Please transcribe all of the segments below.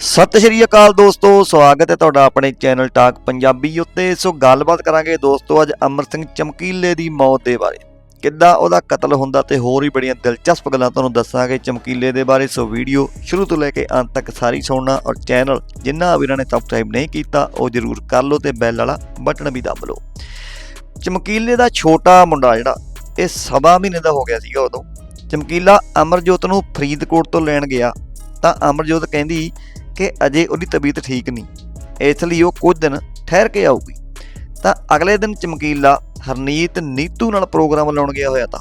ਸਤਿ ਸ਼੍ਰੀ ਅਕਾਲ ਦੋਸਤੋ, ਸਵਾਗਤ ਹੈ ਤੁਹਾਡਾ ਆਪਣੇ ਚੈਨਲ ਟਾਕ ਪੰਜਾਬੀ ਉੱਤੇ। ਸੋ ਗੱਲਬਾਤ ਕਰਾਂਗੇ ਦੋਸਤੋ ਅੱਜ ਅਮਰ ਸਿੰਘ ਚਮਕੀਲੇ ਦੀ ਮੌਤ ਦੇ ਬਾਰੇ। ਕਿੱਦਾਂ ਉਹਦਾ ਕਤਲ ਹੁੰਦਾ ਤੇ ਹੋਰ ਵੀ ਬੜੀਆਂ ਦਿਲਚਸਪ ਗੱਲਾਂ ਤੁਹਾਨੂੰ ਦੱਸਾਂਗੇ ਚਮਕੀਲੇ ਦੇ ਬਾਰੇ। ਸੋ ਵੀਡੀਓ ਸ਼ੁਰੂ ਤੋਂ ਲੈ ਕੇ ਅੰਤ ਤੱਕ ਸਾਰੀ ਸੁਣਨਾ ਔਰ ਚੈਨਲ ਜਿੰਨਾ ਵੀਰਾਂ ਨੇ ਸਬਸਕ੍ਰਾਈਬ ਨਹੀਂ ਕੀਤਾ, ਉਹ ਜਰੂਰ ਕਰ ਲਓ ਤੇ ਬੈਲ ਵਾਲਾ ਬਟਨ ਵੀ ਦਬ ਲਓ। ਚਮਕੀਲੇ ਦਾ ਛੋਟਾ ਮੁੰਡਾ ਜਿਹੜਾ, ਇਹ ਸਵਾ ਮਹੀਨੇ ਦਾ ਹੋ ਗਿਆ ਸੀਗਾ ਉਦੋਂ। ਚਮਕੀਲਾ ਅਮਰਜੋਤ ਨੂੰ ਫਰੀਦਕੋਟ ਤੋਂ ਲੈਣ ਗਿਆ। ਤਾਂ ਅਮਰਜੋਤ ਕਹਿੰਦੀ ਕਿ ਅਜੇ ਉਹਦੀ ਤਬੀਅਤ ਠੀਕ ਨਹੀਂ। ਇਸ ਲਈ ਉਹ ਕੁਝ ਦਿਨ ਠਹਿਰ ਕੇ ਆਊਗੀ। ਤਾਂ ਅਗਲੇ ਦਿਨ ਚਮਕੀਲਾ ਹਰਨੀਤ ਨੀਤੂ ਨਾਲ ਪ੍ਰੋਗਰਾਮ ਲਾਉਣ ਗਿਆ ਹੋਇਆ ਤਾਂ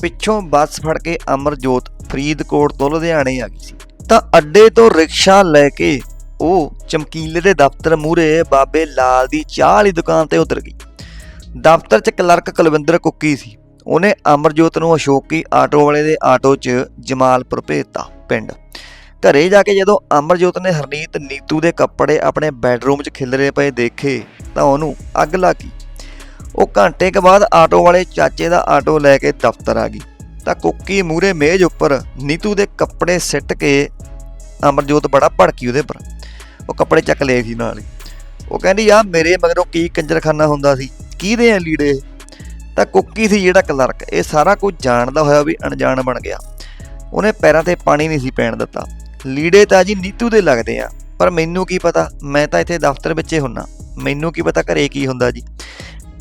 ਪਿੱਛੋਂ ਬੱਸ ਫੜ ਕੇ ਅਮਰਜੋਤ ਫਰੀਦਕੋਟ ਤੋਂ ਲੁਧਿਆਣੇ ਆ ਗਈ ਸੀ। ਤਾਂ ਅੱਡੇ ਤੋਂ ਰਿਕਸ਼ਾ ਲੈ ਕੇ ਉਹ ਚਮਕੀਲੇ ਦੇ ਦਫ਼ਤਰ ਮੂਹਰੇ ਬਾਬੇ ਲਾਲ ਦੀ ਚਾਹ ਵਾਲੀ ਦੁਕਾਨ ਤੇ ਉਤਰ ਗਈ। ਦਫ਼ਤਰ 'ਚ ਕਲਰਕ ਕੁਲਵਿੰਦਰ ਕੁੱਕੀ ਸੀ। ਉਹਨੇ ਅਮਰਜੋਤ ਨੂੰ ਅਸ਼ੋਕੀ ਆਟੋ ਵਾਲੇ ਦੇ ਆਟੋ 'ਚ ਜਮਾਲਪੁਰ ਭੇਜਤਾ ਪਿੰਡ। ਘਰੇ ਜਾ ਕੇ ਜਦੋਂ ਅਮਰਜੋਤ ਨੇ ਹਰਨੀਤ ਨੀਤੂ ਦੇ ਕੱਪੜੇ ਆਪਣੇ ਬੈੱਡਰੂਮ 'ਚ ਖਿਲਰੇ ਪਏ ਦੇਖੇ ਤਾਂ ਉਹਨੂੰ ਅੱਗ ਲੱਗੀ। ਉਹ ਘੰਟੇ ਕੁ ਬਾਅਦ ਆਟੋ ਵਾਲੇ ਚਾਚੇ ਦਾ ਆਟੋ ਲੈ ਕੇ ਦਫ਼ਤਰ ਆ ਗਈ। ਤਾਂ ਕੁੱਕੀ ਮੂਰੇ ਮੇਜ਼ ਉੱਪਰ ਨੀਤੂ ਦੇ ਕੱਪੜੇ ਸਿੱਟ ਕੇ ਅਮਰਜੋਤ ਬੜਾ ਭੜਕੀ ਉਹਦੇ ਪਰ ਉਹ ਕੱਪੜੇ ਚੱਕ ਲਏ ਸੀ ਨਾਲ ਹੀ। ਉਹ ਕਹਿੰਦੀ ਆ ਮੇਰੇ ਮਗਰੋਂ ਕੀ ਕੰਜਰਖਾਨਾ ਹੁੰਦਾ ਸੀ? ਕਿਹਦੇ ਆ ਲੀੜੇ? ਤਾਂ ਕੁੱਕੀ ਸੀ ਜਿਹੜਾ ਕਲਰਕ। ਇਹ ਸਾਰਾ ਕੁਝ ਜਾਣਦਾ ਹੋਇਆ ਵੀ ਅਣਜਾਣ ਬਣ ਗਿਆ। ਉਹਨੇ ਪੈਰਾਂ ਤੇ ਪਾਣੀ ਨਹੀਂ ਸੀ ਪੈਣ ਦਿੱਤਾ। ਲੀੜੇ ਤਾਂ ਜੀ ਨੀਤੂ ਦੇ ਲੱਗਦੇ ਆ, ਪਰ ਮੈਨੂੰ ਕੀ ਪਤਾ? ਮੈਂ ਤਾਂ ਇੱਥੇ ਦਫ਼ਤਰ ਵਿੱਚ ਹੀ ਹੁੰਨਾ। ਮੈਨੂੰ ਕੀ ਪਤਾ ਘਰੇ ਕੀ ਹੁੰਦਾ ਜੀ?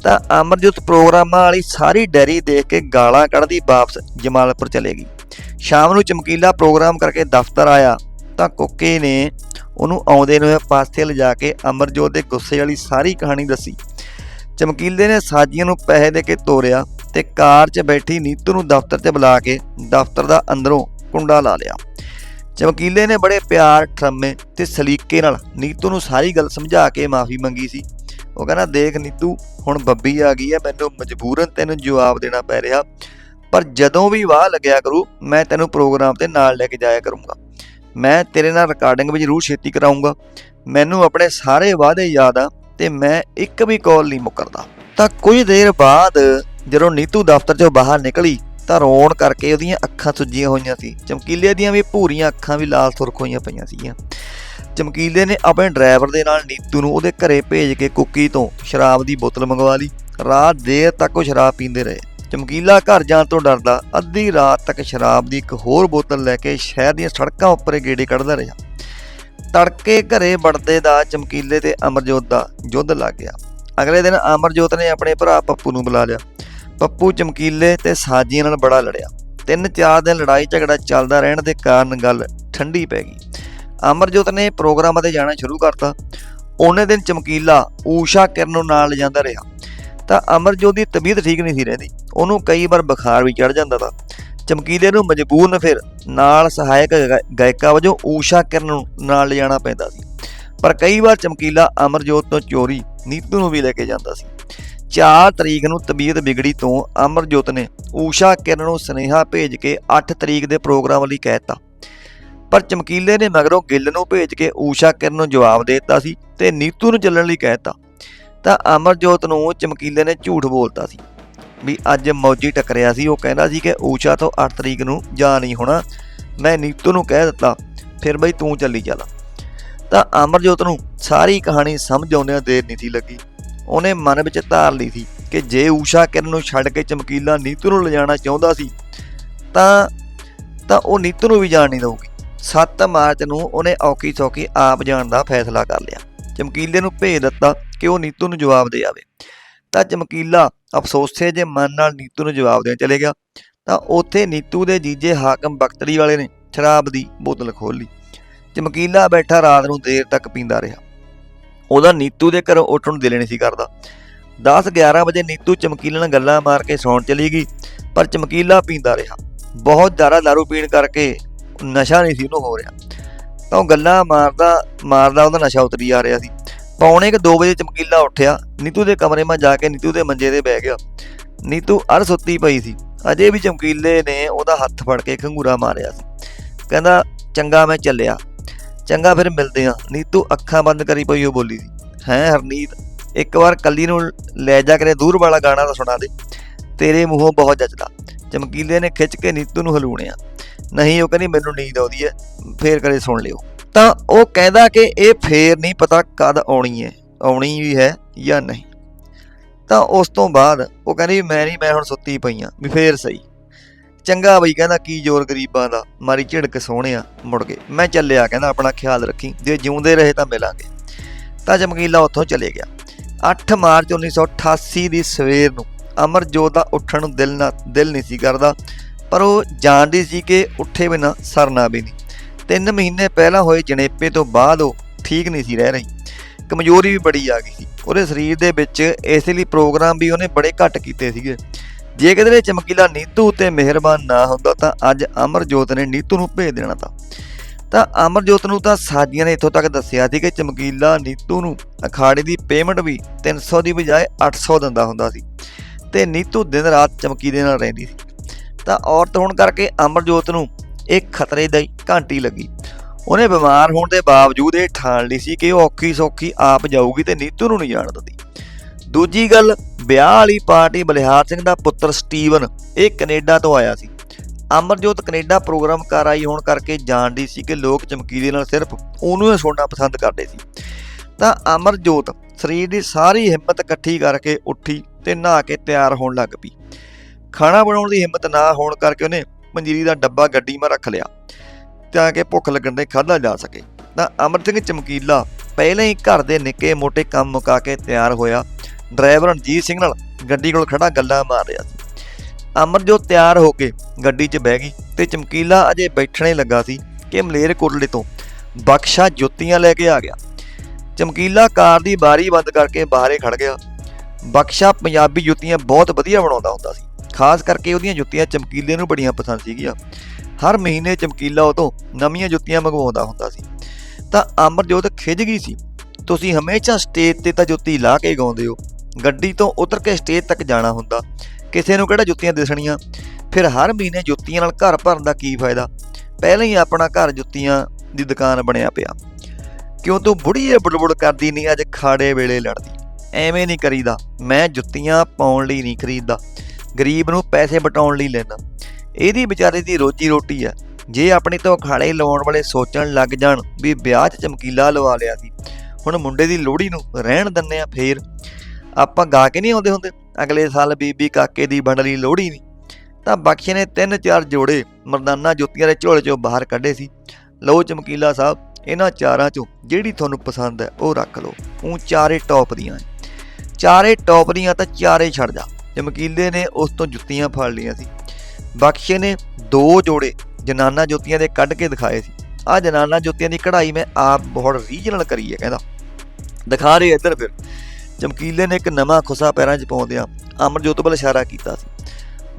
ਤਾਂ ਅਮਰਜੋਤ ਪ੍ਰੋਗਰਾਮਾਂ ਵਾਲੀ ਸਾਰੀ ਡੈਰੀ ਦੇਖ ਕੇ ਗਾਲਾਂ ਕੱਢਦੀ ਵਾਪਸ ਜਮਾਲਪੁਰ ਚਲੇ ਗਈ। ਸ਼ਾਮ ਨੂੰ ਚਮਕੀਲਾ ਪ੍ਰੋਗਰਾਮ ਕਰਕੇ ਦਫ਼ਤਰ ਆਇਆ, ਤਾਂ ਕੁੱਕੇ ਨੇ ਉਹਨੂੰ ਆਉਂਦੇ ਨੂੰ ਪਾਸੇ ਲਿਜਾ ਕੇ ਅਮਰਜੋਤ ਦੇ ਗੁੱਸੇ ਵਾਲੀ ਸਾਰੀ ਕਹਾਣੀ ਦੱਸੀ। ਚਮਕੀਲੇ ਨੇ ਸਾਜੀਆਂ ਨੂੰ ਪੈਸੇ ਦੇ ਕੇ ਤੋਰਿਆ ਤੇ ਕਾਰ 'ਚ ਬੈਠੀ ਨੀਤੂ ਨੂੰ ਦਫ਼ਤਰ 'ਚ ਬੁਲਾ ਕੇ ਦਫ਼ਤਰ ਦਾ ਅੰਦਰੋਂ ਕੁੰਡਾ ਲਾ ਲਿਆ। ਚਮਕੀਲੇ ਨੇ ਬੜੇ ਪਿਆਰ, ਠਰਮੇ ਤੇ ਸਲੀਕੇ ਨਾਲ ਨੀਤੂ ਨੂੰ ਸਾਰੀ ਗੱਲ ਸਮਝਾ ਕੇ ਮਾਫੀ ਮੰਗੀ ਸੀ, ਉਹ ਕਹਿੰਦਾ, ਦੇਖ ਨੀਤੂ, ਹੁਣ ਬੱਬੀ ਆ ਗਈ ਹੈ, ਮੈਨੂੰ ਮਜਬੂਰਨ ਤੈਨੂੰ ਜਵਾਬ ਦੇਣਾ ਪੈ ਰਿਹਾ। ਪਰ ਜਦੋਂ ਵੀ ਵਾਹ ਲੱਗਿਆ ਕਰੂ, ਮੈਂ ਤੈਨੂੰ ਪ੍ਰੋਗਰਾਮ ਤੇ ਨਾਲ ਲੈ ਕੇ ਜਾਇਆ ਕਰੂੰਗਾ। ਮੈਂ ਤੇਰੇ ਨਾਲ ਰਿਕਾਰਡਿੰਗ ਵੀ ਜ਼ਰੂਰ ਛੇਤੀ ਕਰਾਉਂਗਾ ਮੈਨੂੰ ਆਪਣੇ ਸਾਰੇ ਵਾਅਦੇ ਯਾਦ ਆ ਤੇ ਮੈਂ ਇੱਕ ਵੀ ਕਾਲ ਨਹੀਂ ਮੁਕਰਦਾ। ਤਾਂ ਕੁਝ ਦੇਰ ਬਾਅਦ ਜਦੋਂ ਨੀਤੂ ਦਫ਼ਤਰ ਚੋਂ ਬਾਹਰ ਨਿਕਲੀ ਤਾਂ ਰੋਣ ਕਰਕੇ ਉਹਦੀਆਂ ਅੱਖਾਂ ਸੁੱਜੀਆਂ ਹੋਈਆਂ ਸੀ। ਚਮਕੀਲੇ ਦੀਆਂ ਵੀ ਭੂਰੀਆਂ ਅੱਖਾਂ ਵੀ ਲਾਲ ਸੁਰਖ ਹੋਈਆਂ ਪਈਆਂ ਸੀਗੀਆਂ। ਚਮਕੀਲੇ ਨੇ ਆਪਣੇ ਡਰਾਈਵਰ ਦੇ ਨਾਲ ਨੀਤੂ ਨੂੰ ਉਹਦੇ ਘਰੇ ਭੇਜ ਕੇ ਕੁੱਕੀ ਤੋਂ ਸ਼ਰਾਬ ਦੀ ਬੋਤਲ ਮੰਗਵਾ ਲਈ। ਰਾਤ ਦੇਰ ਤੱਕ ਉਹ ਸ਼ਰਾਬ ਪੀਂਦੇ ਰਹੇ। ਚਮਕੀਲਾ ਘਰ ਜਾਣ ਤੋਂ ਡਰਦਾ ਅੱਧੀ ਰਾਤ ਤੱਕ ਸ਼ਰਾਬ ਦੀ ਇੱਕ ਹੋਰ ਬੋਤਲ ਲੈ ਕੇ ਸ਼ਹਿਰ ਦੀਆਂ ਸੜਕਾਂ ਉੱਪਰ ਗੇੜੇ ਕੱਢਦਾ ਰਿਹਾ। ਤੜਕੇ ਘਰੇ ਵੜਦੇ ਦਾ ਚਮਕੀਲੇ ਤੇ ਅਮਰਜੋਤ ਦਾ ਯੁੱਧ ਲੱਗ ਗਿਆ। ਅਗਲੇ ਦਿਨ ਅਮਰਜੋਤ ਨੇ ਆਪਣੇ ਭਰਾ ਪੱਪੂ ਨੂੰ ਬੁਲਾ ਲਿਆ। ਪੱਪੂ ਚਮਕੀਲੇ ਤੇ ਸਾਜੀਆਂ ਨਾਲ ਬੜਾ ਲੜਿਆ। ਤਿੰਨ ਚਾਰ ਦਿਨ ਲੜਾਈ ਝਗੜਾ ਚੱਲਦਾ ਰਹਿਣ ਦੇ ਕਾਰਨ ਗੱਲ ਠੰਡੀ ਪੈ ਗਈ। ਅਮਰਜੋਤ ਨੇ ਪ੍ਰੋਗਰਾਮਾਂ ਤੇ ਜਾਣਾ ਸ਼ੁਰੂ ਕਰਤਾ। ਉਹਨੇ ਦਿਨ ਚਮਕੀਲਾ ਊਸ਼ਾ ਕਿਰਨ ਨੂੰ ਨਾਲ ਲਿਜਾਂਦਾ ਰਿਹਾ। ਤਾਂ ਅਮਰਜੋਤ ਦੀ ਤਬੀਅਤ ਠੀਕ ਨਹੀਂ ਸੀ ਰਹਿੰਦੀ। ਉਹਨੂੰ ਕਈ ਵਾਰ ਬੁਖਾਰ ਵੀ ਚੜ ਜਾਂਦਾ ਤਾ। ਚਮਕੀਲੇ ਨੂੰ ਮਜਬੂਰਨ ਫਿਰ ਨਾਲ ਸਹਾਇਕ ਗਾ- ਗਾਇਕਾ ਵਜੋਂ ਊਸ਼ਾ ਕਿਰਨ ਨੂੰ ਨਾਲ ਲਿਜਾਣਾ ਪੈਂਦਾ ਸੀ। ਪਰ ਕਈ ਵਾਰ ਚਮਕੀਲਾ ਅਮਰਜੋਤ ਤੋਂ ਚੋਰੀ ਨੀਤੂ ਨੂੰ ਵੀ ਲੈ ਕੇ ਜਾਂਦਾ ਸੀ। 4 ਤਰੀਕ ਨੂੰ ਤਬੀਅਤ ਵਿਗੜੀ ਤੋਂ ਅਮਰਜੋਤ ਨੇ ਊਸ਼ਾ ਕਿਰਨ ਨੂੰ ਸੁਨੇਹਾ ਭੇਜ ਕੇ 8 ਤਰੀਕ ਦੇ ਪ੍ਰੋਗਰਾਮ ਲਈ ਕਹਿਤਾ ਪਰ ਚਮਕੀਲੇ ਨੇ ਮਗਰੋਂ ਗਿੱਲ ਨੂੰ ਭੇਜ ਕੇ ਊਸ਼ਾ ਕਿਰਨ ਨੂੰ ਜਵਾਬ ਦੇ ਦਿੱਤਾ ਸੀ ਤੇ ਨੀਤੂ ਨੂੰ ਚੱਲਣ ਲਈ ਕਹਿਤਾ ਤਾਂ ਅਮਰਜੋਤ ਨੂੰ ਚਮਕੀਲੇ ਨੇ ਝੂਠ ਬੋਲਤਾ ਸੀ। ਵੀ ਅੱਜ ਮੌਜੀ ਟਕਰਿਆ ਸੀ, ਉਹ ਕਹਿੰਦਾ ਸੀ ਕਿ ਊਸ਼ਾ ਤੋਂ 8 ਤਰੀਕ ਨੂੰ ਜਾ ਨਹੀਂ ਹੋਣਾ। ਮੈਂ ਨੀਤੂ ਨੂੰ ਕਹਿ ਦਿੱਤਾ, ਫਿਰ ਬਈ ਤੂੰ ਚੱਲੀ ਚੱਲ। ਤਾਂ ਅਮਰਜੋਤ ਨੂੰ ਸਾਰੀ ਕਹਾਣੀ ਸਮਝ ਆਉਂਦਿਆਂ ਦੇਰ ਨਹੀਂ ਸੀ ਲੱਗੀ। ਉਹਨੇ ਮਨ ਵਿੱਚ ਧਾਰ ਲਈ ਸੀ ਕਿ ਜੇ ਊਸ਼ਾ ਕਿਰਨ ਨੂੰ ਛੱਡ ਕੇ ਚਮਕੀਲਾ ਨੀਤੂ ਨੂੰ ਲਿਜਾਣਾ ਚਾਹੁੰਦਾ ਸੀ, ਤਾਂ ਤਾਂ ਉਹ ਨੀਤੂ ਨੂੰ ਵੀ ਜਾਣ ਨਹੀਂ ਦਊਗੀ। 7 ਮਾਰਚ ਨੂੰ ਉਹਨੇ ਔਕੀ ਸੌਕੀ ਆਪ ਜਾਣ ਦਾ ਫੈਸਲਾ ਕਰ ਲਿਆ। ਚਮਕੀਲੇ ਨੂੰ ਭੇਜ ਦਿੱਤਾ ਕਿ ਉਹ ਨੀਤੂ ਨੂੰ ਜਵਾਬ ਦੇ ਆਵੇ। ਤਾਂ ਚਮਕੀਲਾ ਅਫਸੋਸੇ ਜੇ ਮਨ ਨਾਲ ਨੀਤੂ ਨੂੰ ਜਵਾਬ ਦੇਣ ਚਲੇ ਗਿਆ, ਤਾਂ ਉੱਥੇ ਨੀਤੂ ਦੇ ਜੀਜੇ ਹਾਕਮ ਬਖਤੜੀ ਵਾਲੇ ਨੇ ਸ਼ਰਾਬ ਦੀ ਬੋਤਲ ਖੋਲ ਲਈ ਚਮਕੀਲਾ ਬੈਠਾ ਰਾਤ ਨੂੰ ਦੇਰ ਤੱਕ ਪੀਂਦਾ ਰਿਹਾ। ਉਹਦਾ ਨੀਤੂ ਦੇ ਘਰੋਂ ਉੱਠਣ ਨੂੰ ਦਿਲ ਨਹੀਂ ਸੀ ਕਰਦਾ। 10 11 ਵਜੇ ਨੀਤੂ ਚਮਕੀਲੇ ਨਾਲ ਗੱਲਾਂ ਮਾਰ ਕੇ ਸੌਣ ਚਲੀ ਗਈ, ਪਰ ਚਮਕੀਲਾ ਪੀਂਦਾ ਰਿਹਾ। ਬਹੁਤ ਜ਼ਿਆਦਾ ਦਾਰੂ ਪੀਣ ਕਰਕੇ ਨਸ਼ਾ ਨਹੀਂ ਸੀ ਉਹਨੂੰ ਹੋ ਰਿਹਾ। ਤਾਂ ਉਹ ਗੱਲਾਂ ਮਾਰਦਾ ਮਾਰਦਾ ਉਹਦਾ ਨਸ਼ਾ ਉਤਰੀ ਆ ਰਿਹਾ ਸੀ। ਪੌਣੇ ਕੁ 2 ਵਜੇ ਚਮਕੀਲਾ ਉੱਠਿਆ। ਨੀਤੂ ਦੇ ਕਮਰੇ 'ਮਾ ਜਾ ਕੇ ਨੀਤੂ ਦੇ ਮੰਜੇ ਤੇ ਬਹਿ ਗਿਆ। ਨੀਤੂ ਅਰ ਸੁੱਤੀ ਪਈ ਸੀ। ਅਜੇ ਵੀ ਚਮਕੀਲੇ ਨੇ ਉਹਦਾ ਹੱਥ ਫੜ ਕੇ ਖੰਗੂਰਾ ਮਾਰਿਆ ਸੀ। ਕਹਿੰਦਾ, ਚੰਗਾ ਮੈਂ ਚੱਲਿਆ। ਚੰਗਾ ਫਿਰ ਮਿਲਦੇ ਆ ਨੀਤੂ, ਅੱਖਾਂ ਬੰਦ ਕਰੀ ਪਈ ਉਹ ਬੋਲੀ ਦੀ ਹੈ ਹਰਨੀਤ, ਇੱਕ ਵਾਰ ਕੱਲੀ ਨੂੰ ਲੈ ਜਾ ਕੇ ਦੂਰ ਵਾਲਾ ਗਾਣਾ ਤਾਂ ਸੁਣਾ ਦੇ। ਤੇਰੇ ਮੂੰਹੋਂ ਬਹੁਤ ਜੱਜਦਾ। ਚਮਕੀਲੇ ਨੇ ਖਿੱਚ ਕੇ ਨੀਤੂ ਨੂੰ ਹਲੂਣਿਆ ਨਹੀਂ, ਉਹ ਕਹਿੰਦੀ, ਮੈਨੂੰ ਨੀਂਦ ਆਉਂਦੀ ਹੈ। ਫੇਰ ਕਦੇ ਸੁਣ ਲਿਓ। ਤਾਂ ਉਹ ਕਹਿੰਦਾ ਕਿ ਇਹ ਫੇਰ ਨਹੀਂ ਪਤਾ ਕਦ ਆਉਣੀ ਹੈ। ਆਉਣੀ ਵੀ ਹੈ ਜਾਂ ਨਹੀਂ। ਤਾਂ ਉਸ ਤੋਂ ਬਾਅਦ ਉਹ ਕਹਿੰਦੀ ਵੀ ਮੈਂ ਨਹੀਂ, ਮੈਂ ਹੁਣ ਸੁੱਤੀ ਪਈ ਆਂ ਵੀ ਫੇਰ ਸਹੀ। ਚੰਗਾ ਬਈ ਕਹਿੰਦਾ ਕੀ ਜ਼ੋਰ ਗਰੀਬਾਂ ਦਾ, ਮਾਰੀ ਝਿੜਕ ਸੋਹਣਿਆ ਮੁੜ ਗਏ ਮੈਂ ਚੱਲਿਆ ਕਹਿੰਦਾ ਆਪਣਾ ਖਿਆਲ ਰੱਖੀ, ਜੇ ਜਿਉਂਦੇ ਰਹੇ ਤਾਂ ਮਿਲਾਂਗੇ। ਤਾਂ ਚਮਕੀਲਾ ਉੱਥੋਂ ਚਲੇ ਗਿਆ। 8 ਮਾਰਚ 1988 ਦੀ ਸਵੇਰ ਨੂੰ ਅਮਰਜੋਤ ਦਾ ਉੱਠਣ ਨੂੰ ਦਿਲ ਨਾ, ਦਿਲ ਨਹੀਂ ਸੀ ਕਰਦਾ, ਪਰ ਉਹ ਜਾਣਦੀ ਸੀ ਕਿ ਉੱਠੇ ਬਿਨਾ ਸਰਨਾ ਵੀ ਨਹੀਂ। ਤਿੰਨ ਮਹੀਨੇ ਪਹਿਲਾਂ ਹੋਏ ਜਣੇਪੇ ਤੋਂ ਬਾਅਦ ਉਹ ਠੀਕ ਨਹੀਂ ਸੀ ਰਹਿ ਰਹੀ। ਕਮਜ਼ੋਰੀ ਵੀ ਬੜੀ ਆ ਗਈ ਸੀ। ਉਹਦੇ ਸਰੀਰ ਦੇ ਵਿੱਚ ਇਸ ਲਈ ਪ੍ਰੋਗਰਾਮ ਵੀ ਉਹਨੇ ਬੜੇ ਘੱਟ ਕੀਤੇ ਸੀਗੇ। ਜੇ ਕਿਤੇ ਚਮਕੀਲਾ ਨੀਤੂ ਉਤੇ ਮਿਹਰਬਾਨ ਨਾ ਹੁੰਦਾ ਤਾਂ ਅੱਜ ਅਮਰਜੋਤ ਨੇ ਨੀਤੂ ਨੂੰ ਭੇਜ ਦੇਣਾ ਤਾਂ। ਤਾਂ ਅਮਰਜੋਤ ਨੂੰ ਤਾਂ ਸਾਜੀਆਂ ਨੇ ਇੱਥੋਂ ਤੱਕ ਦੱਸਿਆ ਸੀ ਕਿ ਚਮਕੀਲਾ ਨੀਤੂ ਨੂੰ ਅਖਾੜੇ ਦੀ ਪੇਮੈਂਟ ਵੀ 300 ਦੀ ਬਜਾਏ 800 ਦਿੰਦਾ ਹੁੰਦਾ ਸੀ ਤੇ ਨੀਤੂ ਦਿਨ ਰਾਤ ਚਮਕੀ ਦੇ ਨਾਲ ਰਹਿੰਦੀ ਸੀ। ਤਾਂ ਔਰਤ ਹੋਣ ਕਰਕੇ ਅਮਰਜੋਤ ਨੂੰ ਇਹ ਖਤਰੇ ਦੀ ਘੰਟੀ ਲੱਗੀ। ਉਹਨੇ ਬਿਮਾਰ ਹੋਣ ਦੇ ਬਾਵਜੂਦ ਇਹ ਠਾਣ ਲਈ ਸੀ ਕਿ ਉਹ ਔਖੀ ਸੌਖੀ ਆਪ ਜਾਊਗੀ ਤੇ ਨੀਤੂ ਨੂੰ ਨਹੀਂ ਜਾਣ ਦਿੰਦੀ। ਦੂਜੀ ਗੱਲ ਵਿਆਹ ਵਾਲੀ ਪਾਰਟੀ ਬਲਿਹਾਰ ਸਿੰਘ ਦਾ ਪੁੱਤਰ ਸਟੀਵਨ, ਇਹ ਕੈਨੇਡਾ ਤੋਂ ਆਇਆ ਸੀ। ਅਮਰਜੋਤ ਕੈਨੇਡਾ ਪ੍ਰੋਗਰਾਮ ਕਰ ਆਈ ਹੋਣ ਕਰਕੇ ਜਾਣਦੀ ਸੀ ਕਿ ਲੋਕ ਚਮਕੀਲੇ ਨਾਲ ਸਿਰਫ ਉਹਨੂੰ ਹੀ ਸੁਣਨਾ ਪਸੰਦ ਕਰਦੇ ਸੀ। ਤਾਂ ਅਮਰਜੋਤ ਸਰੀਰ ਦੀ ਸਾਰੀ ਹਿੰਮਤ ਇਕੱਠੀ ਕਰਕੇ ਉੱਠੀ ਤੇ ਨਹਾ ਕੇ ਤਿਆਰ ਹੋਣ ਲੱਗ ਪਈ। ਖਾਣਾ ਬਣਾਉਣ ਦੀ ਹਿੰਮਤ ਨਾ ਹੋਣ ਕਰਕੇ ਉਹਨੇ ਪੰਜੀਰੀ ਦਾ ਡੱਬਾ ਗੱਡੀ 'ਮਾ ਰੱਖ ਲਿਆ, ਤਾਂ ਕਿ ਭੁੱਖ ਲੱਗਣ ਤੇ ਖਾਧਾ ਜਾ ਸਕੇ। ਤਾਂ ਅਮਰ ਸਿੰਘ ਚਮਕੀਲਾ ਪਹਿਲਾਂ ਹੀ ਘਰ ਦੇ ਨਿੱਕੇ ਮੋਟੇ ਕੰਮ ਮੁਕਾ ਕੇ ਤਿਆਰ ਹੋਇਆ। ਡਰਾਈਵਰ ਰਣਜੀਤ ਸਿੰਘ ਨਾਲ ਗੱਡੀ ਕੋਲ ਖੜਾ ਗੱਲਾਂ ਮਾਰ ਰਿਹਾ ਸੀ। ਅਮਰਜੋਤ ਤਿਆਰ ਹੋ ਕੇ ਗੱਡੀ 'ਚ ਬਹਿ ਗਈ ਤੇ ਚਮਕੀਲਾ ਅਜੇ ਬੈਠਣੇ ਲੱਗਾ ਸੀ ਕਿ ਮਲੇਰਕੋਟਲੇ ਤੋਂ ਬਖਸ਼ਾ ਜੁੱਤੀਆਂ ਲੈ ਕੇ ਆ ਗਿਆ। ਚਮਕੀਲਾ ਕਾਰ ਦੀ ਬਾਰੀ ਬੰਦ ਕਰਕੇ ਬਾਹਰੇ ਖੜ ਗਿਆ। ਬਖਸ਼ਾ ਪੰਜਾਬੀ ਜੁੱਤੀਆਂ ਬਹੁਤ ਵਧੀਆ ਬਣਾਉਂਦਾ ਹੁੰਦਾ ਸੀ। ਖਾਸ ਕਰਕੇ ਉਹਦੀਆਂ ਜੁੱਤੀਆਂ ਚਮਕੀਲੇ ਨੂੰ ਬੜੀਆਂ ਪਸੰਦ ਸੀਗੀਆਂ। ਹਰ ਮਹੀਨੇ ਚਮਕੀਲਾ ਉਹ ਤੋਂ ਨਵੀਆਂ ਜੁੱਤੀਆਂ ਮੰਗਵਾਉਂਦਾ ਹੁੰਦਾ ਸੀ। ਤਾਂ ਅਮਰਜੋਤ ਖਿੱਚ ਗਈ ਸੀ, ਤੁਸੀਂ ਹਮੇਸ਼ਾ ਸਟੇਜ ਤੇ ਤਾਂ ਜੁੱਤੀ ਲਾ ਕੇ ਗਾਉਂਦੇ ਹੋ। ਗੱਡੀ ਤੋਂ ਉਤਰ ਕੇ ਸਟੇਜ ਤੱਕ ਜਾਣਾ ਹੁੰਦਾ। ਕਿਸੇ ਨੂੰ ਕਿਹੜਾ ਜੁੱਤੀਆਂ ਦਿਸਣੀਆਂ? ਫਿਰ ਹਰ ਮਹੀਨੇ ਜੁੱਤੀਆਂ ਨਾਲ ਘਰ ਭਰਨ ਦਾ ਕੀ ਫਾਇਦਾ? ਪਹਿਲਾਂ ਹੀ ਆਪਣਾ ਘਰ ਜੁੱਤੀਆਂ ਦੀ ਦੁਕਾਨ ਬਣਿਆ ਪਿਆ। ਕਿਉਂ ਤੂੰ ਬੁੜੀਏ ਬੁੜਬੁੜ ਕਰਦੀ ਨਹੀਂ ਅੱਜ ਖਾੜੇ ਵੇਲੇ ਲੜਦੀ? ਐਵੇਂ ਨਹੀਂ ਕਰੀਦਾ। ਮੈਂ ਜੁੱਤੀਆਂ ਪਾਉਣ ਲਈ ਨਹੀਂ ਖਰੀਦਦਾ। ਗਰੀਬ ਨੂੰ ਪੈਸੇ ਬਟਾਉਣ ਲਈ ਲੈਣਾ ਇਹਦੀ ਵਿਚਾਰੇ ਦੀ ਰੋਜੀ ਰੋਟੀ ਆ ਜੇ ਆਪਣੇ ਤੋਂ ਖਾੜੇ ਲਾਉਣ ਵਾਲੇ ਸੋਚਣ ਲੱਗ ਜਾਣ ਵੀ ਵਿਆਹ 'ਚ ਚਮਕੀਲਾ ਲਵਾ ਲਿਆ ਸੀ। ਹੁਣ ਮੁੰਡੇ ਦੀ ਲੋਹੜੀ ਨੂੰ ਰਹਿਣ ਦਿੰਨੇ ਆ ਫੇਰ। ਆਪਾਂ ਗਾ ਕੇ ਨਹੀਂ ਆਉਂਦੇ ਹੁੰਦੇ। ਅਗਲੇ ਸਾਲ ਬੀਬੀ ਕਾਕੇ ਦੀ ਬੰਡਲੀ ਲੋਹੜੀ ਨਹੀਂ ਤਾਂ ਬਖਸ਼ੇ ਨੇ ਤਿੰਨ ਚਾਰ ਜੋੜੇ ਮਰਦਾਨਾ ਜੁੱਤੀਆਂ ਦੇ ਝੋਲੇ ਚੋਂ ਬਾਹਰ ਕੱਢੇ ਸੀ। ਲਓ ਚਮਕੀਲਾ ਸਾਹਿਬ, ਇਹਨਾਂ ਚਾਰਾਂ ਚੋਂ ਜਿਹੜੀ ਤੁਹਾਨੂੰ ਪਸੰਦ ਹੈ ਉਹ ਰੱਖ ਲਓ। ਉਹ ਚਾਰੇ ਟੌਪ ਦੀਆਂ ਚਾਰੇ ਟੌਪ ਦੀਆਂ ਤਾਂ ਚਾਰੇ ਛੱਡ ਜਾ। ਚਮਕੀਲੇ ਨੇ ਉਸ ਤੋਂ ਜੁੱਤੀਆਂ ਫੜ ਲਈਆਂ ਸੀ। ਬਖਸ਼ੇ ਨੇ ਦੋ ਜੋੜੇ ਜਨਾਨਾ ਜੁੱਤੀਆਂ ਦੇ ਕੱਢ ਕੇ ਦਿਖਾਏ ਸੀ। ਆ ਜਨਾਨਾ ਜੁੱਤੀਆਂ ਦੀ ਕਢਾਈ ਮੈਂ ਆਪ ਬਹੁਤ ਰੀਜਨਲ ਕਰੀ ਹੈ ਕਹਿੰਦਾ। ਦਿਖਾ ਰਹੇ ਇੱਧਰ ਫਿਰ। ਚਮਕੀਲੇ ਨੇ ਇੱਕ ਨਵਾਂ ਖੁਸਾ ਪੈਰਾਂ 'ਚ ਪਾਉਂਦਿਆਂ ਅਮਰਜੋਤ ਵੱਲ ਇਸ਼ਾਰਾ ਕੀਤਾ ਸੀ।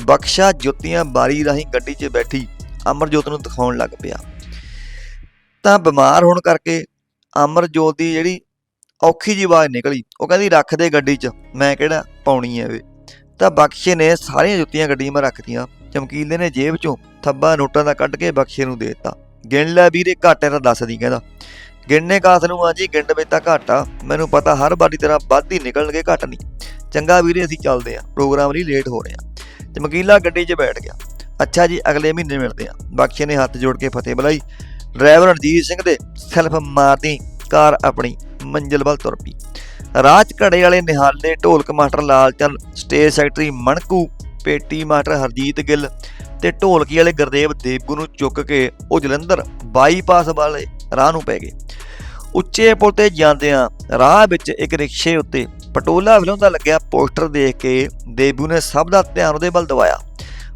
ਬਖਸ਼ਾ ਜੁੱਤੀਆਂ ਬਾਰੀ ਰਾਹੀਂ ਗੱਡੀ 'ਚ ਬੈਠੀ ਅਮਰਜੋਤ ਨੂੰ ਦਿਖਾਉਣ ਲੱਗ ਪਿਆ। ਤਾਂ ਬਿਮਾਰ ਹੋਣ ਕਰਕੇ ਅਮਰਜੋਤ ਦੀ ਜਿਹੜੀ ਔਖੀ ਜੀ ਆਵਾਜ਼ ਨਿਕਲੀ, ਉਹ ਕਹਿੰਦੀ, ਰੱਖ ਦੇ ਗੱਡੀ 'ਚ, ਮੈਂ ਕਿਹੜਾ ਪਾਉਣੀ ਐ ਵੇ ਤਾਂ ਬਖਸ਼ੇ ਨੇ ਸਾਰੀਆਂ ਜੁੱਤੀਆਂ ਗੱਡੀ 'ਮੈਂ ਰੱਖਤੀਆਂ, ਚਮਕੀਲੇ ਨੇ ਜੇਬ 'ਚੋਂ ਥੱਬਾ ਨੋਟਾਂ ਦਾ ਕੱਢ ਕੇ ਬਖਸ਼ੇ ਨੂੰ ਦੇ ਦਿੱਤਾ। ਗਿਣ ਲੈ ਵੀਰੇ, ਘਾਟੇ ਦਾ ਦੱਸ ਦੀ ਕਹਿੰਦਾ। ਗਿਣਨੇ ਕਾਸ ਨੂੰ ਆ ਜੀ ਗਿੰਡ ਵਿੱਚ ਤਾਂ ਘਾਟਾ ਮੈਨੂੰ ਪਤਾ ਹਰ ਵਾਰੀ ਤੇਰਾ ਵੱਧ ਹੀ ਨਿਕਲਣਗੇ, ਘੱਟ ਨਹੀਂ। ਚੰਗਾ ਵੀਰੇ, ਅਸੀਂ ਚੱਲਦੇ ਆਂ ਪ੍ਰੋਗਰਾਮ ਲਈ ਲੇਟ ਹੋ ਰਹੇ ਆਂ ਚਮਕੀਲਾ ਗੱਡੀ 'ਚ ਬੈਠ ਗਿਆ। ਅੱਛਾ ਜੀ, ਅਗਲੇ ਮਹੀਨੇ ਮਿਲਦੇ ਆਂ ਬਖਸ਼ੇ ਨੇ ਹੱਥ ਜੋੜ ਕੇ ਫਤਿਹ ਬੁਲਾਈ। ਡਰਾਈਵਰ ਰਣਜੀਤ ਸਿੰਘ ਦੇ ਸੈਲਫ ਮਾਰਦੀ ਕਾਰ ਆਪਣੀ ਮੰਜ਼ਿਲ ਵੱਲ ਤੁਰ ਪਈ। ਰਾਜ ਘੜੇ ਵਾਲੇ ਨਿਹਾਲੇ ਢੋਲਕ master Lal Chand stage secretary Manku, ਪੇਟੀ ਮਾਸਟਰ ਹਰਜੀਤ ਗਿੱਲ ਤੇ ਢੋਲਕੀ ਵਾਲੇ ਗੁਰਦੇਵ ਦੇਬੂ ਨੂੰ ਚੁੱਕ ਕੇ ਉਹ ਜਲੰਧਰ ਬਾਈਪਾਸ ਵਾਲੇ ਰਾਹ ਨੂੰ ਪੈ ਗਏ। ਉੱਚੇ ਪੁਲ ਤੇ ਜਾਂਦਿਆਂ ਰਾਹ ਵਿੱਚ ਇੱਕ ਰਿਕਸ਼ੇ ਉੱਤੇ ਪਟੋਲਾ ਫਿਲਮ ਦਾ ਲੱਗਿਆ ਪੋਸਟਰ ਦੇਖ ਕੇ ਦੇਬੂ ਨੇ ਸਭ ਦਾ ਧਿਆਨ ਉਹਦੇ ਵੱਲ ਦਵਾਇਆ।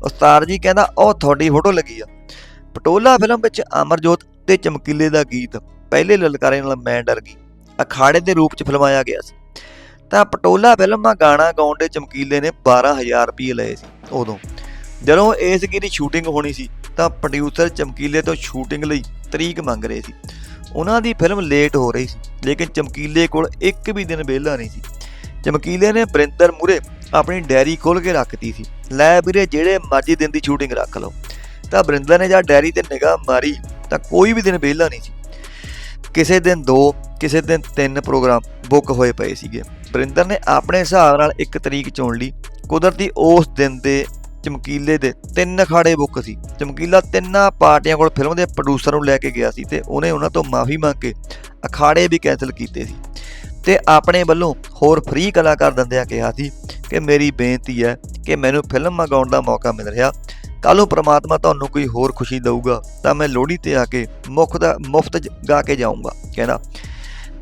ਉਸਤਾਦ ਜੀ ਕਹਿੰਦਾ, ਉਹ ਤੁਹਾਡੀ ਫੋਟੋ ਲੱਗੀ ਆ। ਪਟੋਲਾ ਫਿਲਮ ਵਿੱਚ ਅਮਰਜੋਤ ਤੇ ਚਮਕੀਲੇ ਦਾ ਗੀਤ ਪਹਿਲੇ ਲਲਕਾਰੇ ਨਾਲ ਮੈਂ ਡਰ ਗਈ। ਅਖਾੜੇ ਦੇ ਰੂਪ 'ਚ ਫਿਲਮਾਇਆ ਗਿਆ ਸੀ। ਤਾਂ ਪਟੋਲਾ ਫਿਲਮ ਦਾ ਗਾਣਾ ਗਾਉਣ ਦੇ ਚਮਕੀਲੇ ਨੇ 12000 ਰੁਪਏ ਲਏ ਸੀ ਉਦੋਂ। ਜਦੋਂ ਇਸ ਗੀਤ ਦੀ ਸ਼ੂਟਿੰਗ ਹੋਣੀ ਸੀ, ਤਾਂ ਪ੍ਰੋਡਿਊਸਰ ਚਮਕੀਲੇ ਤੋਂ ਸ਼ੂਟਿੰਗ ਲਈ ਤਰੀਕ ਮੰਗ ਰਹੇ ਸੀ। ਉਹਨਾਂ ਦੀ ਫਿਲਮ ਲੇਟ ਹੋ ਰਹੀ ਸੀ, ਲੇਕਿਨ ਚਮਕੀਲੇ ਕੋਲ ਇੱਕ ਵੀ ਦਿਨ ਵਿਹਲਾ ਨਹੀਂ ਸੀ। ਚਮਕੀਲੇ ਨੇ ਬਰਿੰਦਰ ਮੂਰੇ ਆਪਣੀ ਡੈਰੀ ਖੋਲ ਕੇ ਰੱਖਤੀ ਸੀ। ਲੈ ਵੀਰੇ, ਜਿਹੜੇ ਮਰਜ਼ੀ ਦਿਨ ਦੀ ਸ਼ੂਟਿੰਗ ਰੱਖ ਲਓ। ਤਾਂ ਬਰਿੰਦਰ ਨੇ ਜਦ ਡੈਰੀ ਤੇ ਨਿਗਾਹ ਮਾਰੀ, ਤਾਂ ਕੋਈ ਵੀ ਦਿਨ ਵਿਹਲਾ ਨਹੀਂ ਸੀ। ਕਿਸੇ ਦਿਨ ਦੋ, ਕਿਸੇ ਦਿਨ ਤਿੰਨ ਪ੍ਰੋਗਰਾਮ ਬੁੱਕ ਹੋਏ ਪਏ ਸੀਗੇ। ਬਰਿੰਦਰ ਨੇ ਆਪਣੇ ਹਿਸਾਬ ਨਾਲ ਇੱਕ ਤਰੀਕ ਚੁਣ ਲਈ। ਕੁਦਰਤੀ ਉਸ ਦਿਨ ਦੇ ਚਮਕੀਲੇ ਦੇ ਤਿੰਨ ਅਖਾੜੇ ਬੁੱਕ ਸੀ। ਚਮਕੀਲਾ ਤਿੰਨਾਂ ਪਾਰਟੀਆਂ ਕੋਲ ਫਿਲਮ ਦੇ ਪ੍ਰੋਡਿਊਸਰ ਨੂੰ ਲੈ ਕੇ ਗਿਆ ਸੀ ਤੇ ਉਹਨੇ ਉਹਨਾਂ ਤੋਂ ਮਾਫੀ ਮੰਗ ਕੇ ਅਖਾੜੇ ਵੀ ਕੈਨਸਲ ਕੀਤੇ ਸੀ। ਤੇ ਆਪਣੇ ਵੱਲੋਂ ਹੋਰ ਫ੍ਰੀ ਕਲਾਕਾਰ ਦੰਦਿਆਂ ਕਿਹਾ ਸੀ ਕਿ ਮੇਰੀ ਬੇਨਤੀ ਹੈ ਕਿ ਮੈਨੂੰ ਫਿਲਮ ਮੰਗਾਉਣ ਦਾ ਮੌਕਾ ਮਿਲ ਰਿਹਾ। ਕੱਲ੍ਹ ਨੂੰ ਪ੍ਰਮਾਤਮਾ ਤੁਹਾਨੂੰ ਕੋਈ ਹੋਰ ਖੁਸ਼ੀ ਦੇਊਗਾ ਤਾਂ ਮੈਂ ਲੋਹੜੀ ਤੇ ਆ ਕੇ ਮੁਫਤ ਦਾ, ਮੁਫਤ 'ਚ ਗਾ ਕੇ ਜਾਊਂਗਾ, ਕਹਿੰਦਾ।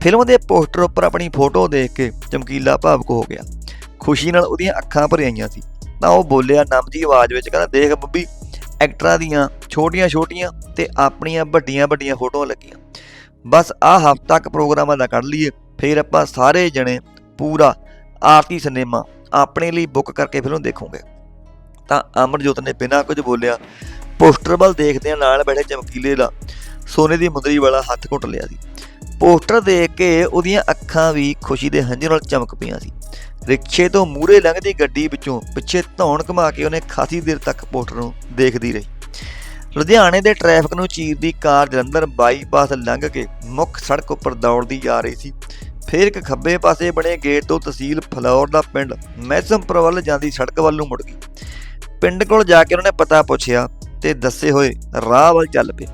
ਫਿਲਮ ਦੇ ਪੋਸਟਰ ਉੱਪਰ ਆਪਣੀ ਫੋਟੋ ਦੇਖ ਕੇ ਚਮਕੀਲਾ ਭਾਵੁਕ ਹੋ ਗਿਆ। ਖੁਸ਼ੀ ਨਾਲ ਉਹਦੀਆਂ ਅੱਖਾਂ ਭਰ ਆਈਆਂ ਸੀ। ਤਾਂ ਉਹ ਬੋਲਿਆ ਨਮਜੀ ਆਵਾਜ਼ ਵਿੱਚ, ਕਹਿੰਦਾ ਦੇਖ ਬੱਬੀ, ਐਕਟਰਾਂ ਦੀਆਂ ਛੋਟੀਆਂ-ਛੋਟੀਆਂ ਤੇ ਆਪਣੀਆਂ ਵੱਡੀਆਂ-ਵੱਡੀਆਂ ਫੋਟੋਆਂ ਲੱਗੀਆਂ। ਬਸ ਆਹ ਹਫ਼ਤਾ ਤੱਕ ਪ੍ਰੋਗਰਾਮਾਂ ਦਾ ਕੱਢ ਲਈਏ, ਫਿਰ ਆਪਾਂ ਸਾਰੇ ਜਣੇ ਪੂਰਾ ਆਰਤੀ ਸਿਨੇਮਾ ਆਪਣੇ ਲਈ ਬੁੱਕ ਕਰਕੇ ਫਿਲਮ ਦੇਖੋਗੇ। ਤਾਂ ਅਮਰਜੋਤ ਨੇ ਬਿਨਾਂ ਕੁਝ ਬੋਲਿਆ ਪੋਸਟਰ ਵੱਲ ਦੇਖਦਿਆਂ ਨਾਲ ਬੈਠੇ ਚਮਕੀਲੇ ਦਾ ਸੋਨੇ ਦੀ ਮੁੰਦਰੀ ਵਾਲਾ ਹੱਥ ਘੁੱਟ ਲਿਆ ਸੀ। ਪੋਸਟਰ ਦੇਖ ਕੇ ਉਹਦੀਆਂ ਅੱਖਾਂ ਵੀ ਖੁਸ਼ੀ ਦੇ ਹੰਝੂ ਨਾਲ ਚਮਕ ਪਈਆਂ ਸੀ। ਰਿਕਸ਼ੇ ਤੋਂ ਮੂਹਰੇ ਲੰਘਦੀ ਗੱਡੀ ਵਿੱਚੋਂ ਪਿੱਛੇ ਧੌਣ ਘੁਮਾ ਕੇ ਉਹਨੇ ਖਾਸੀ ਦੇਰ ਤੱਕ ਪੋਸਟਰ ਨੂੰ ਦੇਖਦੀ ਰਹੀ। ਲੁਧਿਆਣੇ ਦੇ ਟ੍ਰੈਫਿਕ ਨੂੰ ਚੀਰਦੀ ਕਾਰ ਜਲੰਧਰ ਬਾਈਪਾਸ ਲੰਘ ਕੇ ਮੁੱਖ ਸੜਕ ਉੱਪਰ ਦੌੜਦੀ ਜਾ ਰਹੀ ਸੀ। ਫਿਰ ਇੱਕ ਖੱਬੇ ਪਾਸੇ ਬਣੇ ਗੇਟ ਤੋਂ ਤਹਿਸੀਲ ਫਲੌਰ ਦਾ ਪਿੰਡ ਮੈਸਮਪੁਰ ਵੱਲ ਜਾਂਦੀ ਸੜਕ ਵੱਲ ਨੂੰ ਮੁੜ ਗਈ। ਪਿੰਡ ਕੋਲ ਜਾ ਕੇ ਉਹਨੇ ਪਤਾ ਪੁੱਛਿਆ ਤੇ ਦੱਸੇ ਹੋਏ ਰਾਹ ਵੱਲ ਚੱਲ ਪਏ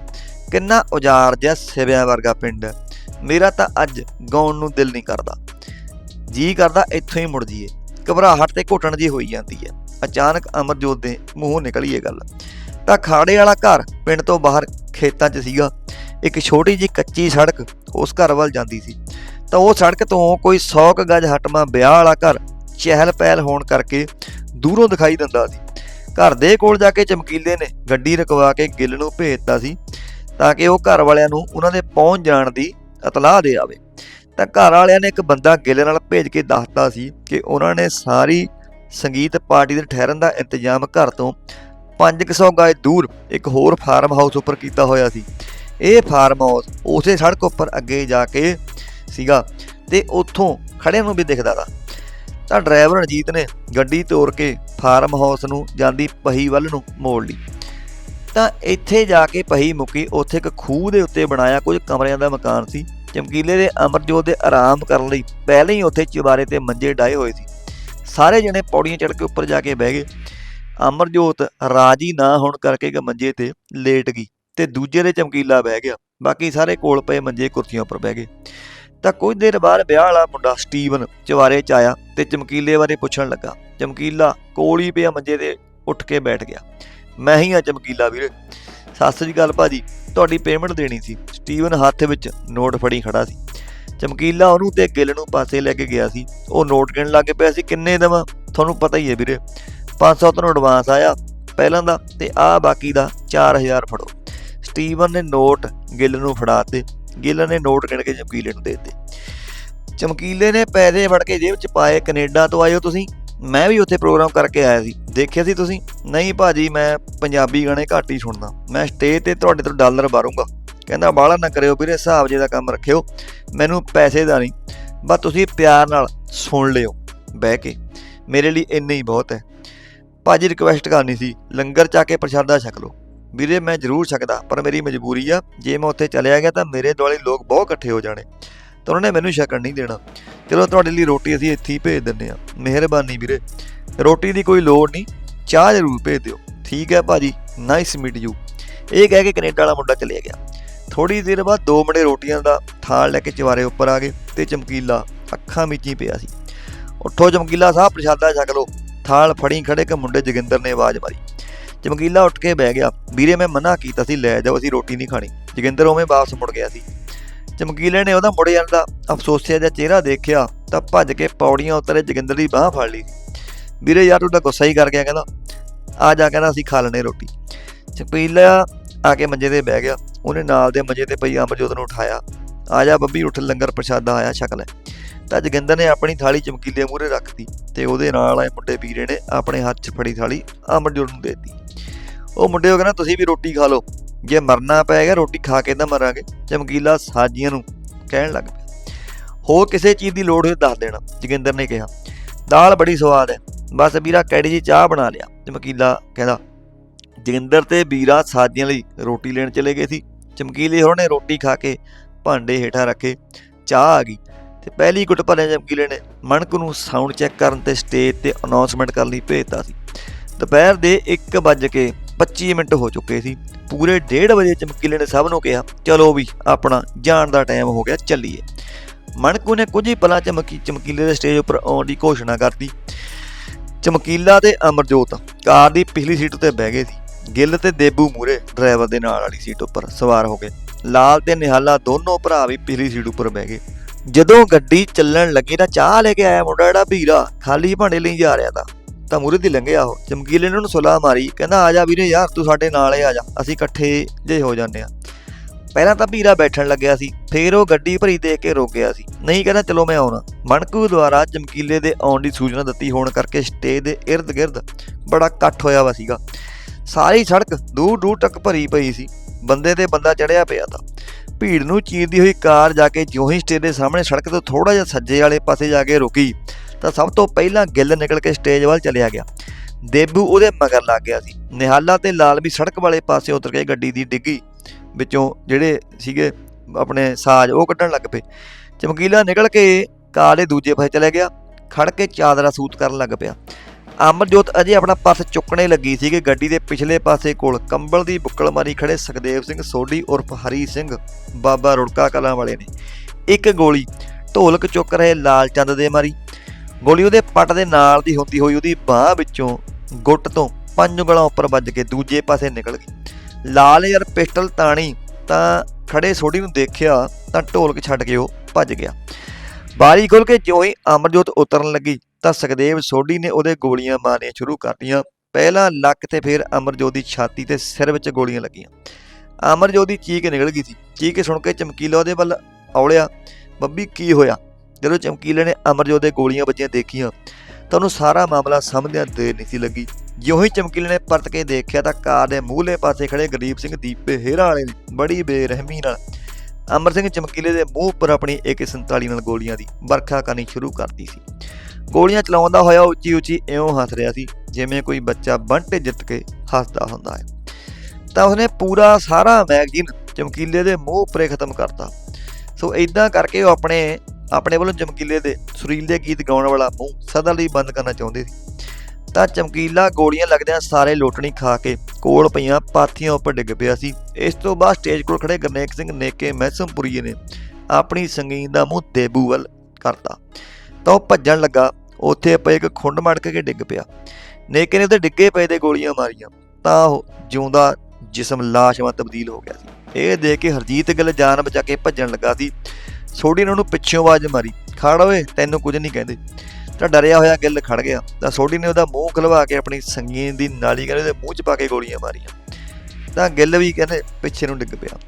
ਕਿੰਨਾ ਉਜਾੜ ਜਿਹਾ ਸਿਵਿਆਂ ਵਰਗਾ ਪਿੰਡ। ਮੇਰਾ ਤਾਂ ਅੱਜ ਗਾਉਣ ਨੂੰ ਦਿਲ ਨਹੀਂ ਕਰਦਾ। ਜੀ ਕਰਦਾ ਇੱਥੋਂ ਹੀ ਮੁੜ ਜੀਏ ਘਬਰਾਹਟ ਤੇ ਘੁੱਟਣ ਜੀ ਹੋਈ ਜਾਂਦੀ ਹੈ। ਅਚਾਨਕ ਅਮਰਜੋਤ ਦੇ ਮੂੰਹੋਂ ਨਿਕਲੀ ਇਹ ਗੱਲ। ਤਾਂ ਖਾੜੇ ਵਾਲਾ ਘਰ ਪਿੰਡ ਤੋਂ ਬਾਹਰ ਖੇਤਾਂ 'ਚ ਸੀਗਾ। ਇੱਕ ਛੋਟੀ ਜੀ ਕੱਚੀ ਸੜਕ ਉਸ ਘਰ ਵੱਲ ਜਾਂਦੀ ਸੀ। ਤਾਂ ਉਹ ਸੜਕ ਤੋਂ ਕੋਈ 100 ਕੁ ਗਜ ਹਟਵਾ ਵਿਆਹ ਵਾਲਾ ਘਰ ਚਹਿਲ ਪਹਿਲ ਹੋਣ ਕਰਕੇ ਦੂਰੋਂ ਦਿਖਾਈ ਦਿੰਦਾ ਸੀ। ਘਰ ਦੇ ਕੋਲ ਜਾ ਕੇ ਚਮਕੀਲੇ ਨੇ ਗੱਡੀ ਰਕਵਾ ਕੇ ਗਿੱਲ ਨੂੰ ਭੇਜਤਾ ਸੀ ਤਾਂ ਕਿ ਉਹ ਘਰ ਵਾਲਿਆਂ ਨੂੰ ਉਹਨਾਂ ਦੇ ਪਹੁੰਚ ਜਾਣ ਦੀ ਇਤਲਾਹ ਦੇ ਆਵੇ। ਤਾਂ ਘਰ ਵਾਲਿਆਂ ਨੇ ਇੱਕ ਬੰਦਾ ਗਿੱਲ ਨਾਲ ਭੇਜ ਕੇ ਦੱਸਤਾ ਸੀ ਕਿ ਉਹਨਾਂ ਨੇ ਸਾਰੀ ਸੰਗੀਤ ਪਾਰਟੀ ਦੇ ਠਹਿਰਨ ਦਾ ਇੰਤਜ਼ਾਮ ਘਰ ਤੋਂ 500 ਗਜ ਦੂਰ ਇੱਕ ਹੋਰ ਫਾਰਮ ਹਾਊਸ ਉੱਪਰ ਕੀਤਾ ਹੋਇਆ ਸੀ। ਇਹ ਫਾਰਮ ਹਾਊਸ ਉਸੇ ਸੜਕ ਉੱਪਰ ਅੱਗੇ ਜਾ ਕੇ ਸੀਗਾ ਤੇ ਉੱਥੋਂ ਖੜਿਆਂ ਨੂੰ ਵੀ ਦਿਖਦਾ ਤਾ। ਤਾਂ ਡਰਾਈਵਰ ਰਣਜੀਤ ਨੇ ਗੱਡੀ ਤੋੜ ਕੇ ਫਾਰਮ ਹਾਊਸ ਨੂੰ ਜਾਂਦੀ ਪਹੀ ਵੱਲ ਨੂੰ ਮੋੜ ਲਈ। ਤਾਂ ਇੱਥੇ ਜਾ ਕੇ ਪਹੀ ਮੁੱਕੀ, ਉੱਥੇ ਇੱਕ ਖੂਹ ਦੇ ਉੱਤੇ ਬਣਾਇਆ ਕੁਝ ਕਮਰਿਆਂ ਦਾ ਮਕਾਨ ਸੀ। ਚਮਕੀਲੇ ਦੇ ਅਮਰਜੋਤ ਦੇ ਆਰਾਮ ਕਰਨ ਲਈ ਪਹਿਲਾਂ ਹੀ ਉੱਥੇ ਚੁਬਾਰੇ ਤੇ ਮੰਜੇ ਡਾਏ ਹੋਏ ਸੀ। ਸਾਰੇ ਜਣੇ ਪੌੜੀਆਂ ਚੜ੍ਹ ਕੇ ਉੱਪਰ ਜਾ ਕੇ ਬਹਿ ਗਏ। ਅਮਰਜੋਤ ਰਾਜੀ ਨਾ ਹੋਣ ਕਰਕੇ ਇੱਕ ਮੰਜੇ ਤੇ ਲੇਟ ਗਈ ਤੇ ਦੂਜੇ ਦੇ ਚਮਕੀਲਾ ਬਹਿ ਗਿਆ। ਬਾਕੀ ਸਾਰੇ ਕੋਲ ਪਏ ਮੰਜੇ ਕੁਰਸੀਆਂ ਉੱਪਰ ਬਹਿ ਗਏ। ਤਾਂ ਕੁਝ ਦੇਰ ਬਾਅਦ ਵਿਆਹ ਵਾਲਾ ਮੁੰਡਾ ਸਟੀਵਨ ਚਵਾਰੇ 'ਚ ਆਇਆ ਤੇ ਚਮਕੀਲੇ ਬਾਰੇ ਪੁੱਛਣ ਲੱਗਾ। ਚਮਕੀਲਾ ਕੋਲ ਹੀ ਪਿਆ ਮੰਜੇ ਤੇ ਉੱਠ ਕੇ ਬੈਠ ਗਿਆ। ਮੈਂ ਹੀ ਆ ਚਮਕੀਲਾ ਵੀਰੇ। ਸਤਿ ਸ੍ਰੀ ਅਕਾਲ ਭਾਜੀ। ਤੁਹਾਡੀ ਪੇਮੈਂਟ ਦੇਣੀ ਸੀ। ਸਟੀਵਨ ਹੱਥ ਵਿੱਚ ਨੋਟ ਫੜੀ ਖੜਾ ਸੀ। ਚਮਕੀਲਾ ਉਹਨੂੰ ਤੇ ਗਿੱਲ ਨੂੰ ਪਾਸੇ ਲੈ ਕੇ ਗਿਆ ਸੀ। ਉਹ ਨੋਟ ਗਿਣ ਲੱਗ ਪਿਆ ਸੀ, ਕਿੰਨੇ ਦੇਵਾਂ? ਤੁਹਾਨੂੰ ਪਤਾ ਹੀ ਹੈ ਵੀਰੇ। 500 ਤੁਹਾਨੂੰ ਐਡਵਾਂਸ ਆਇਆ, ਪਹਿਲਾਂ ਦਾ ਤੇ ਆ ਬਾਕੀ ਦਾ 4000 ਫੜੋ। ਸਟੀਵਨ ਨੇ ਨੋਟ ਗਿੱਲ ਨੂੰ ਫੜਾਤੇ ਗਿੱਲ ਨੇ ਨੋਟ ਗਿਣ ਕੇ ਚਮਕੀਲੇ ਨੂੰ ਦੇ ਦਿੱਤੇ। ਚਮਕੀਲੇ ਨੇ ਪੈਸੇ ਫੜ ਕੇ ਜੇਬ 'ਚ ਪਾਏ, ਕੈਨੇਡਾ ਤੋਂ ਆਏ ਹੋ ਤੁਸੀਂ? ਮੈਂ ਵੀ ਉੱਥੇ ਪ੍ਰੋਗਰਾਮ ਕਰਕੇ ਆਇਆ ਸੀ। ਦੇਖਿਆ ਸੀ ਤੁਸੀਂ? ਨਹੀਂ ਭਾਜੀ, ਮੈਂ ਪੰਜਾਬੀ ਗਾਣੇ ਘੱਟ ਹੀ ਸੁਣਦਾ। ਮੈਂ ਸਟੇਜ ਤੇ ਤੁਹਾਡੇ ਤੋਂ ਡਾਲਰ ਬਾਰੂੰਗਾ ਕਹਿੰਦਾ, ਬਾਹਲਾ ਨਾ ਕਰਿਓ ਵੀਰੇ, ਹਿਸਾਬ ਜੇ ਦਾ ਕੰਮ ਰੱਖਿਓ। ਮੈਨੂੰ ਪੈਸੇ ਦਾ ਨਹੀਂ। ਬਸ ਤੁਸੀਂ ਪਿਆਰ ਨਾਲ ਸੁਣ ਲਿਓ। ਬਹਿ ਕੇ। ਮੇਰੇ ਲਈ ਇੰਨਾ ਹੀ ਬਹੁਤ ਹੈ। ਭਾਜੀ ਰਿਕਵੈਸਟ ਕਰਨੀ ਸੀ। ਲੰਗਰ ਚਾ ਕੇ ਪ੍ਰਸ਼ਾਦਾ ਛਕ ਲਓ। ਵੀਰੇ, ਮੈਂ ਜ਼ਰੂਰ ਛਕਦਾ, ਪਰ ਮੇਰੀ ਮਜਬੂਰੀ ਆ। ਜੇ ਮੈਂ ਉੱਥੇ ਚਲਿਆ ਗਿਆ ਤਾਂ ਮੇਰੇ ਦੁਆਲੇ ਲੋਕ ਬਹੁਤ ਇਕੱਠੇ ਹੋ ਜਾਣੇ। ਤਾਂ ਉਹਨਾਂ ਨੇ ਮੈਨੂੰ ਛਕਣ ਨਹੀਂ ਦੇਣਾ। ਚਲੋ ਤੁਹਾਡੇ ਲਈ ਰੋਟੀ ਅਸੀਂ ਇੱਥੇ ਹੀ ਭੇਜ ਦਿੰਨੇ ਆ ਮਿਹਰਬਾਨੀ ਵੀਰੇ। ਰੋਟੀ ਦੀ ਕੋਈ ਲੋੜ ਨਹੀਂ। ਚਾਹ ਜ਼ਰੂਰ ਭੇਜ ਦਿਓ। ਠੀਕ ਹੈ ਭਾਜੀ। ਨਾਈਸ ਮੀਟ ਯੂ ਇਹ ਕਹਿ ਕੇ ਕੈਨੇਡਾ ਵਾਲਾ ਮੁੰਡਾ ਚਲਿਆ ਗਿਆ। ਥੋੜੀ ਦੇਰ ਬਾਅਦ ਦੋ ਮੁੰਡੇ ਰੋਟੀਆਂ ਦਾ ਥਾਲ ਲੈ ਕੇ ਚਵਾਰੇ ਉੱਪਰ ਆ ਗਏ ਤੇ ਚਮਕੀਲਾ ਅੱਖਾਂ ਮੀਚੀ ਪਿਆ ਸੀ। ਉੱਠੋ ਚਮਕੀਲਾ ਸਾਹਿਬ, ਪ੍ਰਸ਼ਾਦਾ ਛਕ ਲਓ। ਥਾਲ ਫੜੀ ਖੜੇ ਕਿ ਮੁੰਡੇ ਜੋਗਿੰਦਰ ਨੇ ਆਵਾਜ਼ ਮਾਰੀ। ਚਮਕੀਲਾ ਉੱਠ ਕੇ ਬਹਿ ਗਿਆ। ਵੀਰੇ ਮੈਂ ਮਨਾ ਕੀਤਾ ਸੀ, ਲੈ ਜਾਓ ਅਸੀਂ ਰੋਟੀ ਨਹੀਂ ਖਾਣੀ। ਜੋਗਿੰਦਰ ਉਵੇਂ ਵਾਪਸ ਮੁੜ ਗਿਆ ਸੀ। ਚਮਕੀਲੇ ਨੇ ਉਹਦਾ ਮੁੜ ਜਾਂਦਾ ਅਫਸੋਸਿਆ ਜਿਹਾ ਚਿਹਰਾ ਦੇਖਿਆ, ਤਾਂ ਭੱਜ ਕੇ ਪੌੜੀਆਂ ਉਤਰੇ ਜੋਗਿੰਦਰ ਦੀ ਬਾਹ ਫੜ ਲਈ। ਵੀਰੇ ਯਾਰ, ਉਹਦਾ ਗੁੱਸਾ ਹੀ ਕਰ ਗਿਆ, ਕਹਿੰਦਾ, ਆ ਜਾ, ਕਹਿੰਦਾ, ਅਸੀਂ ਖਾ ਲੈਣੇ ਰੋਟੀ। ਚਮਕੀਲਾ ਆ ਕੇ ਮੰਜੇ ਤੇ ਬਹਿ ਗਿਆ। ਉਹਨੇ ਨਾਲ ਦੇ ਮੰਜੇ ਤੇ ਪਈ ਅਮਰਜੋਤ ਨੂੰ ਉਠਾਇਆ। ਆ ਜਾ ਬੱਬੀ, ਉੱਠ, ਲੰਗਰ ਪ੍ਰਸ਼ਾਦਾ ਆਇਆ, ਛਕ ਲੈ। ਤਾਂ ਜੋਗਿੰਦਰ ਨੇ ਆਪਣੀ ਥਾਲੀ ਚਮਕੀਲੇ ਮੂਹਰੇ ਰੱਖਤੀ ਤੇ ਉਹਦੇ ਨਾਲ ਆਏ ਮੁੰਡੇ ਵੀਰੇ ਨੇ ਆਪਣੇ ਹੱਥ 'ਚ ਫੜੀ ਥਾਲੀ ਅਮਰਜੋਤ ਨੂੰ ਦੇ ਦਿੱਤੀ। ਉਹ ਮੁੰਡੇ ਉਹ ਕਹਿੰਦਾ, ਤੁਸੀਂ ਵੀ ਰੋਟੀ ਖਾ ਲਓ। ਜੇ ਮਰਨਾ ਪਏਗਾ ਰੋਟੀ ਖਾ ਕੇ ਤਾਂ ਮਰਾਂਗੇ। ਚਮਕੀਲਾ ਸਾਜੀਆਂ ਨੂੰ ਕਹਿਣ ਲੱਗ ਪਿਆ। ਹੋਰ ਕਿਸੇ ਚੀਜ਼ ਦੀ ਲੋੜ ਹੋਏ ਦੱਸ ਦੇਣਾ, ਜੋਗਿੰਦਰ ਨੇ ਕਿਹਾ। ਦਾਲ ਬੜੀ ਸਵਾਦ ਹੈ। ਬਸ ਵੀਰਾ ਕੈੜੀ ਜੀ ਚਾਹ ਬਣਾ ਲਿਆ। ਚਮਕੀਲਾ ਕਹਿੰਦਾ, ਜੋਗਿੰਦਰ ਤੇ ਵੀਰਾ ਸਾਜੀਆਂ ਲਈ ਰੋਟੀ ਲੈਣ ਚਲੇ ਗਏ ਸੀ। ਚਮਕੀਲੇ ਹੋਰਾਂ ਨੇ ਰੋਟੀ ਖਾ ਕੇ ਭਾਂਡੇ ਹੇਠਾਂ ਰੱਖੇ। ਚਾਹ ਆ ਗਈ ਤੇ ਪਹਿਲੀ ਗੁੱਟ ਭਰਿਆ ਚਮਕੀਲੇ ਨੇ ਮਣਕ ਨੂੰ ਸਾਊਂਡ ਚੈੱਕ ਕਰਨ ਤੇ ਸਟੇਜ ਤੇ ਅਨਾਉਂਸਮੈਂਟ ਕਰਨ ਲਈ ਭੇਜਤਾ ਸੀ। ਦੁਪਹਿਰ ਦੇ 1:25 ਮਿੰਟ ਹੋ ਚੁੱਕੇ ਸੀ। ਪੂਰੇ 1:30 ਵਜੇ ਚਮਕੀਲੇ ਨੇ ਸਭ ਨੂੰ ਕਿਹਾ, ਚਲੋ ਵੀ, ਆਪਣਾ ਜਾਣ ਦਾ ਟਾਈਮ ਹੋ ਗਿਆ, ਚੱਲੀਏ। ਮਣਕੂ ਨੇ ਕੁਝ ਹੀ ਪਲਾਂ ਚਮਕੀ, ਚਮਕੀਲੇ ਦੇ ਸਟੇਜ ਉੱਪਰ ਆਉਣ ਦੀ ਘੋਸ਼ਣਾ ਕਰਤੀ। ਚਮਕੀਲਾ ਤੇ ਅਮਰਜੋਤ ਕਾਰ ਦੀ ਪਿਛਲੀ ਸੀਟ ਉੱਤੇ ਬਹਿ ਗਏ ਸੀ। ਗਿੱਲ ਤੇ ਦੇਬੂ ਮੂਰੇ ਡਰਾਈਵਰ ਦੇ ਨਾਲ ਵਾਲੀ ਸੀਟ ਉੱਪਰ ਸਵਾਰ ਹੋ ਗਏ। ਲਾਲ ਤੇ ਨਿਹਾਲਾ ਦੋਨੋਂ ਭਰਾ ਵੀ ਪਿਛਲੀ ਸੀਟ ਉੱਪਰ ਬਹਿ ਗਏ। ਜਦੋਂ ਗੱਡੀ ਚੱਲਣ ਲੱਗੀ ਤਾਂ ਚਾਹ ਲੈ ਕੇ ਆਇਆ ਮੁੰਡਾ ਜਿਹੜਾ ਵੀਰਾ ਖਾਲੀ ਭਾਂਡੇ ਲਈ ਜਾ ਰਿਹਾ ਤਾਂ। ਤਾਂ ਮੂਰੇ ਦੀ ਲੰਘਿਆ ਉਹ ਚਮਕੀਲੇ ਨੇ ਉਹਨੂੰ ਸੁਲਾ ਮਾਰੀ। ਕਹਿੰਦਾ, ਆ ਜਾ ਵੀਰੇ, ਯਾਰ, ਤੂੰ ਸਾਡੇ ਨਾਲ ਹੀ ਆ ਜਾ। ਅਸੀਂ ਇਕੱਠੇ ਜੇ ਹੋ ਜਾਂਦੇ ਆ। ਪਹਿਲਾਂ ਤਾਂ ਵੀਰਾ ਬੈਠਣ ਲੱਗਿਆ ਸੀ, ਫੇਰ ਉਹ ਗੱਡੀ ਭਰੀ ਦੇਖ ਕੇ ਰੁਕ ਗਿਆ ਸੀ। ਨਹੀਂ, ਕਹਿੰਦਾ, ਚਲੋ ਮੈਂ ਆਉਣਾ। ਮਣਕੂ ਦੁਆਰਾ ਚਮਕੀਲੇ ਦੇ ਆਉਣ ਦੀ ਸੂਚਨਾ ਦਿੱਤੀ ਹੋਣ ਕਰਕੇ ਸਟੇਜ ਦੇ ਇਰਦ-ਗਿਰਦ ਬੜਾ ਇਕੱਠ ਹੋਇਆ ਵਾ ਸੀਗਾ। ਸਾਰੀ ਸੜਕ ਦੂਰ ਦੂਰ ਤੱਕ ਭਰੀ ਪਈ ਸੀ। ਬੰਦੇ ਤੇ ਬੰਦਾ ਚੜਿਆ ਪਿਆ ਤਾਂ। ਭੀੜ ਨੂੰ ਚੀਰਦੀ ਹੋਈ ਕਾਰ ਜਾ ਕੇ ਜਿਉਂ ਹੀ ਸਟੇਜ ਦੇ ਸਾਹਮਣੇ ਸੜਕ ਤੋਂ ਥੋੜਾ ਜਿਹਾ ਸੱਜੇ ਵਾਲੇ ਪਾਸੇ ਜਾ ਕੇ ਰੁਕੀ। ਤਾਂ ਸਭ ਤੋਂ ਪਹਿਲਾਂ ਗਿੱਲ ਨਿਕਲ ਕੇ ਸਟੇਜ ਵੱਲ ਚਲਿਆ ਗਿਆ। ਦੇਬੂ ਉਹਦੇ ਮਗਰ ਲੱਗ ਗਿਆ ਸੀ। ਨਿਹਾਲਾ ਤੇ ਲਾਲ ਵੀ ਸੜਕ ਵਾਲੇ ਪਾਸੇ ਉਤਰ ਕੇ ਗੱਡੀ ਦੀ ਡਿੱਗੀ। ਵਿੱਚੋਂ ਜਿਹੜੇ ਸੀਗੇ ਆਪਣੇ ਸਾਜ਼, ਉਹ ਕੱਢਣ ਲੱਗ ਪਏ। ਚਮਕੀਲਾ ਨਿਕਲ ਕੇ ਕਾਲੇ ਦੂਜੇ ਪਾਸੇ ਚਲੇ ਗਿਆ। ਖੜ ਕੇ ਚਾਦਰਾ ਸੂਤ ਕਰਨ ਲੱਗ ਪਿਆ। ਅਮਰਜੋਤ ਅਜੇ ਆਪਣਾ ਪਰਸ ਚੁੱਕਣੇ ਲੱਗੀ ਸੀ ਕਿ ਗੱਡੀ ਦੇ ਪਿਛਲੇ ਪਾਸੇ ਕੋਲ ਕੰਬਲ ਦੀ ਬੁੱਕਲ ਮਾਰੀ ਖੜੇ ਸੁਖਦੇਵ ਸਿੰਘ, ਸੋਢੀ ਉਰਫ ਹਰੀ ਸਿੰਘ, ਬਾਬਾ ਰੁੜਕਾ ਕਲਾਂ ਵਾਲੇ ਨੇ। ਇੱਕ ਗੋਲੀ ਢੋਲਕ ਚੁੱਕ ਰਹੇ ਲਾਲ ਚੰਦ ਦੇ ਮਾਰੀ। ਗੋਲੀ ਉਹਦੇ ਪੱਟ ਦੇ ਨਾਲ ਦੀ ਹੁੰਦੀ ਹੋਈ ਉਹਦੀ ਬਾਹ ਵਿੱਚੋਂ ਗੁੱਟ ਤੋਂ ਪੰਜ ਉਂਗਲਾਂ ਉੱਪਰ ਵੱਜ ਕੇ ਦੂਜੇ ਪਾਸੇ ਨਿਕਲ ਗਈ। ਲਾਲ ਯਾਰ ਪਿਸਟਲ ਤਾਣੀ ਤਾਂ ਖੜੇ ਸੋਢੀ ਨੂੰ ਦੇਖਿਆ ਤਾਂ ਢੋਲਕ ਛੱਡ ਕੇ ਉਹ ਭੱਜ ਗਿਆ। ਬਾਰੀ ਖੋਲ ਕੇ ਜਿਉਂ ਹੀ ਅਮਰਜੋਤ ਉਤਰਨ ਲੱਗੀ ਤਾਂ ਸੁਖਦੇਵ ਸੋਢੀ ਨੇ ਉਹਦੇ ਗੋਲੀਆਂ ਮਾਰਨੀਆਂ ਸ਼ੁਰੂ ਕਰਤੀਆਂ। ਪਹਿਲਾਂ ਲੱਕ ਤੇ ਫਿਰ ਅਮਰਜੋਤ ਦੀ ਛਾਤੀ ਤੇ ਸਿਰ ਵਿੱਚ ਗੋਲੀਆਂ ਲੱਗੀਆਂ। ਅਮਰਜੋਤ ਦੀ ਚੀਕ ਨਿਕਲ ਗਈ ਸੀ। ਚੀਕ ਸੁਣ ਕੇ ਚਮਕੀਲਾ ਉਹਦੇ ਵੱਲ ਔਲਿਆ, ਬੱਬੀ, ਕੀ ਹੋਇਆ? ਜਦੋਂ ਚਮਕੀਲੇ ਨੇ ਅਮਰਜੋਤ ਦੇ ਗੋਲੀਆਂ ਵੱਜੀਆਂ ਦੇਖੀਆਂ, ਤਾਂ ਉਹਨੂੰ ਸਾਰਾ ਮਾਮਲਾ ਸਮਝਦਿਆਂ ਦੇਰ ਨਹੀਂ ਸੀ ਲੱਗੀ। ਜਿਉਂ ਹੀ ਚਮਕੀਲੇ ਨੇ ਪਰਤ ਕੇ ਦੇਖਿਆ ਤਾਂ ਕਾਰ ਦੇ ਮੂਹਲੇ ਪਾਸੇ ਖੜੇ ਗਰੀਬ ਸਿੰਘ ਦੀਪੇ ਹੇਰਾ ਵਾਲੇ ਨੇ ਬੜੀ ਬੇਰਹਿਮੀ ਨਾਲ ਅਮਰ ਸਿੰਘ ਚਮਕੀਲੇ ਦੇ ਮੂੰਹ ਉੱਪਰ ਆਪਣੀ AK47 ਨਾਲ ਗੋਲੀਆਂ ਦੀ ਵਰਖਾ ਕਰਨੀ ਸ਼ੁਰੂ ਕਰਤੀ ਸੀ। ਗੋਲੀਆਂ ਚਲਾਉਂਦਾ ਹੋਇਆ ਉੱਚੀ ਉੱਚੀ ਇਉਂ ਹੱਸ ਰਿਹਾ ਸੀ, ਜਿਵੇਂ ਕੋਈ ਬੱਚਾ ਬੰਟੇ ਜਿੱਤ ਕੇ ਹੱਸਦਾ ਹੁੰਦਾ ਹੈ। ਤਾਂ ਉਸਨੇ ਪੂਰਾ ਸਾਰਾ ਮੈਗਜ਼ੀਨ ਚਮਕੀਲੇ ਦੇ ਮੂੰਹ ਉੱਪਰੇ ਖਤਮ ਕਰਤਾ। ਸੋ ਇਦਾਂ ਕਰਕੇ ਉਹ ਆਪਣੇ ਆਪਣੇ ਵੱਲੋਂ ਚਮਕੀਲੇ ਦੇ, ਸੁਰੀਲੇ ਗੀਤ ਗਾਉਣ ਵਾਲਾ ਮੂੰਹ ਸਦਾ ਲਈ ਬੰਦ ਕਰਨਾ ਚਾਹੁੰਦੇ ਸੀ। ਤਾਂ ਚਮਕੀਲਾ ਗੋਲੀਆਂ ਲੱਗਦਿਆਂ ਸਾਰੇ ਲੋਟਣੀ ਖਾ ਕੇ ਕੋਲ ਪਈਆਂ ਪਾਥੀਆਂ ਉੱਪਰ ਡਿੱਗ ਪਿਆ ਸੀ। ਇਸ ਤੋਂ ਬਾਅਦ ਸਟੇਜ ਕੋਲ ਖੜੇ ਗਰਨੇਕ ਸਿੰਘ ਨੇਕੇ ਮਹਿਸਮਪੁਰੀਏ ਨੇ ਆਪਣੀ ਸੰਗੀਨ ਦਾ ਮੂੰਹ ਦੇਬੂ ਵੱਲ ਕਰਤਾ। ਤਾਂ ਉਹ ਭੱਜਣ ਲੱਗਾ। ਉੱਥੇ ਪਏ ਇੱਕ ਖੁੰਡ ਮੜਕ ਕੇ ਡਿੱਗ ਪਿਆ। ਨੇਕੇ ਨੇ ਉਹਦੇ ਡਿੱਗੇ ਪਏ ਦੇ ਗੋਲੀਆਂ ਮਾਰੀਆਂ। ਤਾਂ ਉਹ ਜਿਉਂਦਾ ਜਿਸਮ ਲਾਸ਼ਵਾਂ ਤਬਦੀਲ ਹੋ ਗਿਆ ਸੀ। ਇਹ ਦੇਖ ਕੇ ਹਰਜੀਤ ਗਿੱਲ ਜਾਨ ਬਚਾ ਕੇ ਭੱਜਣ ਲੱਗਾ ਸੀ। ਸੋਢੀ ਨੇ ਉਹਨੂੰ ਪਿੱਛੋਂ ਆਵਾਜ਼ ਮਾਰੀ, ਖੜ ਓਏ, ਤੈਨੂੰ ਕੁਝ ਨਹੀਂ ਕਹਿੰਦੇ। ਤਾਂ ਡਰਿਆ ਹੋਇਆ ਗਿੱਲ ਖੜ ਗਿਆ। ਤਾਂ ਸੋਢੀ ਨੇ ਉਹਦਾ ਮੂੰਹ ਖਲਵਾ ਕੇ ਆਪਣੀ ਸੰਗੀਨ ਦੀ ਨਾਲੀ ਕਹਿੰਦੇ ਉਹਦੇ ਮੂੰਹ 'ਚ ਪਾ ਕੇ ਗੋਲੀਆਂ ਮਾਰੀਆਂ। ਤਾਂ ਗਿੱਲ ਵੀ ਕਹਿੰਦੇ ਪਿੱਛੇ ਨੂੰ ਡਿੱਗ ਪਿਆ।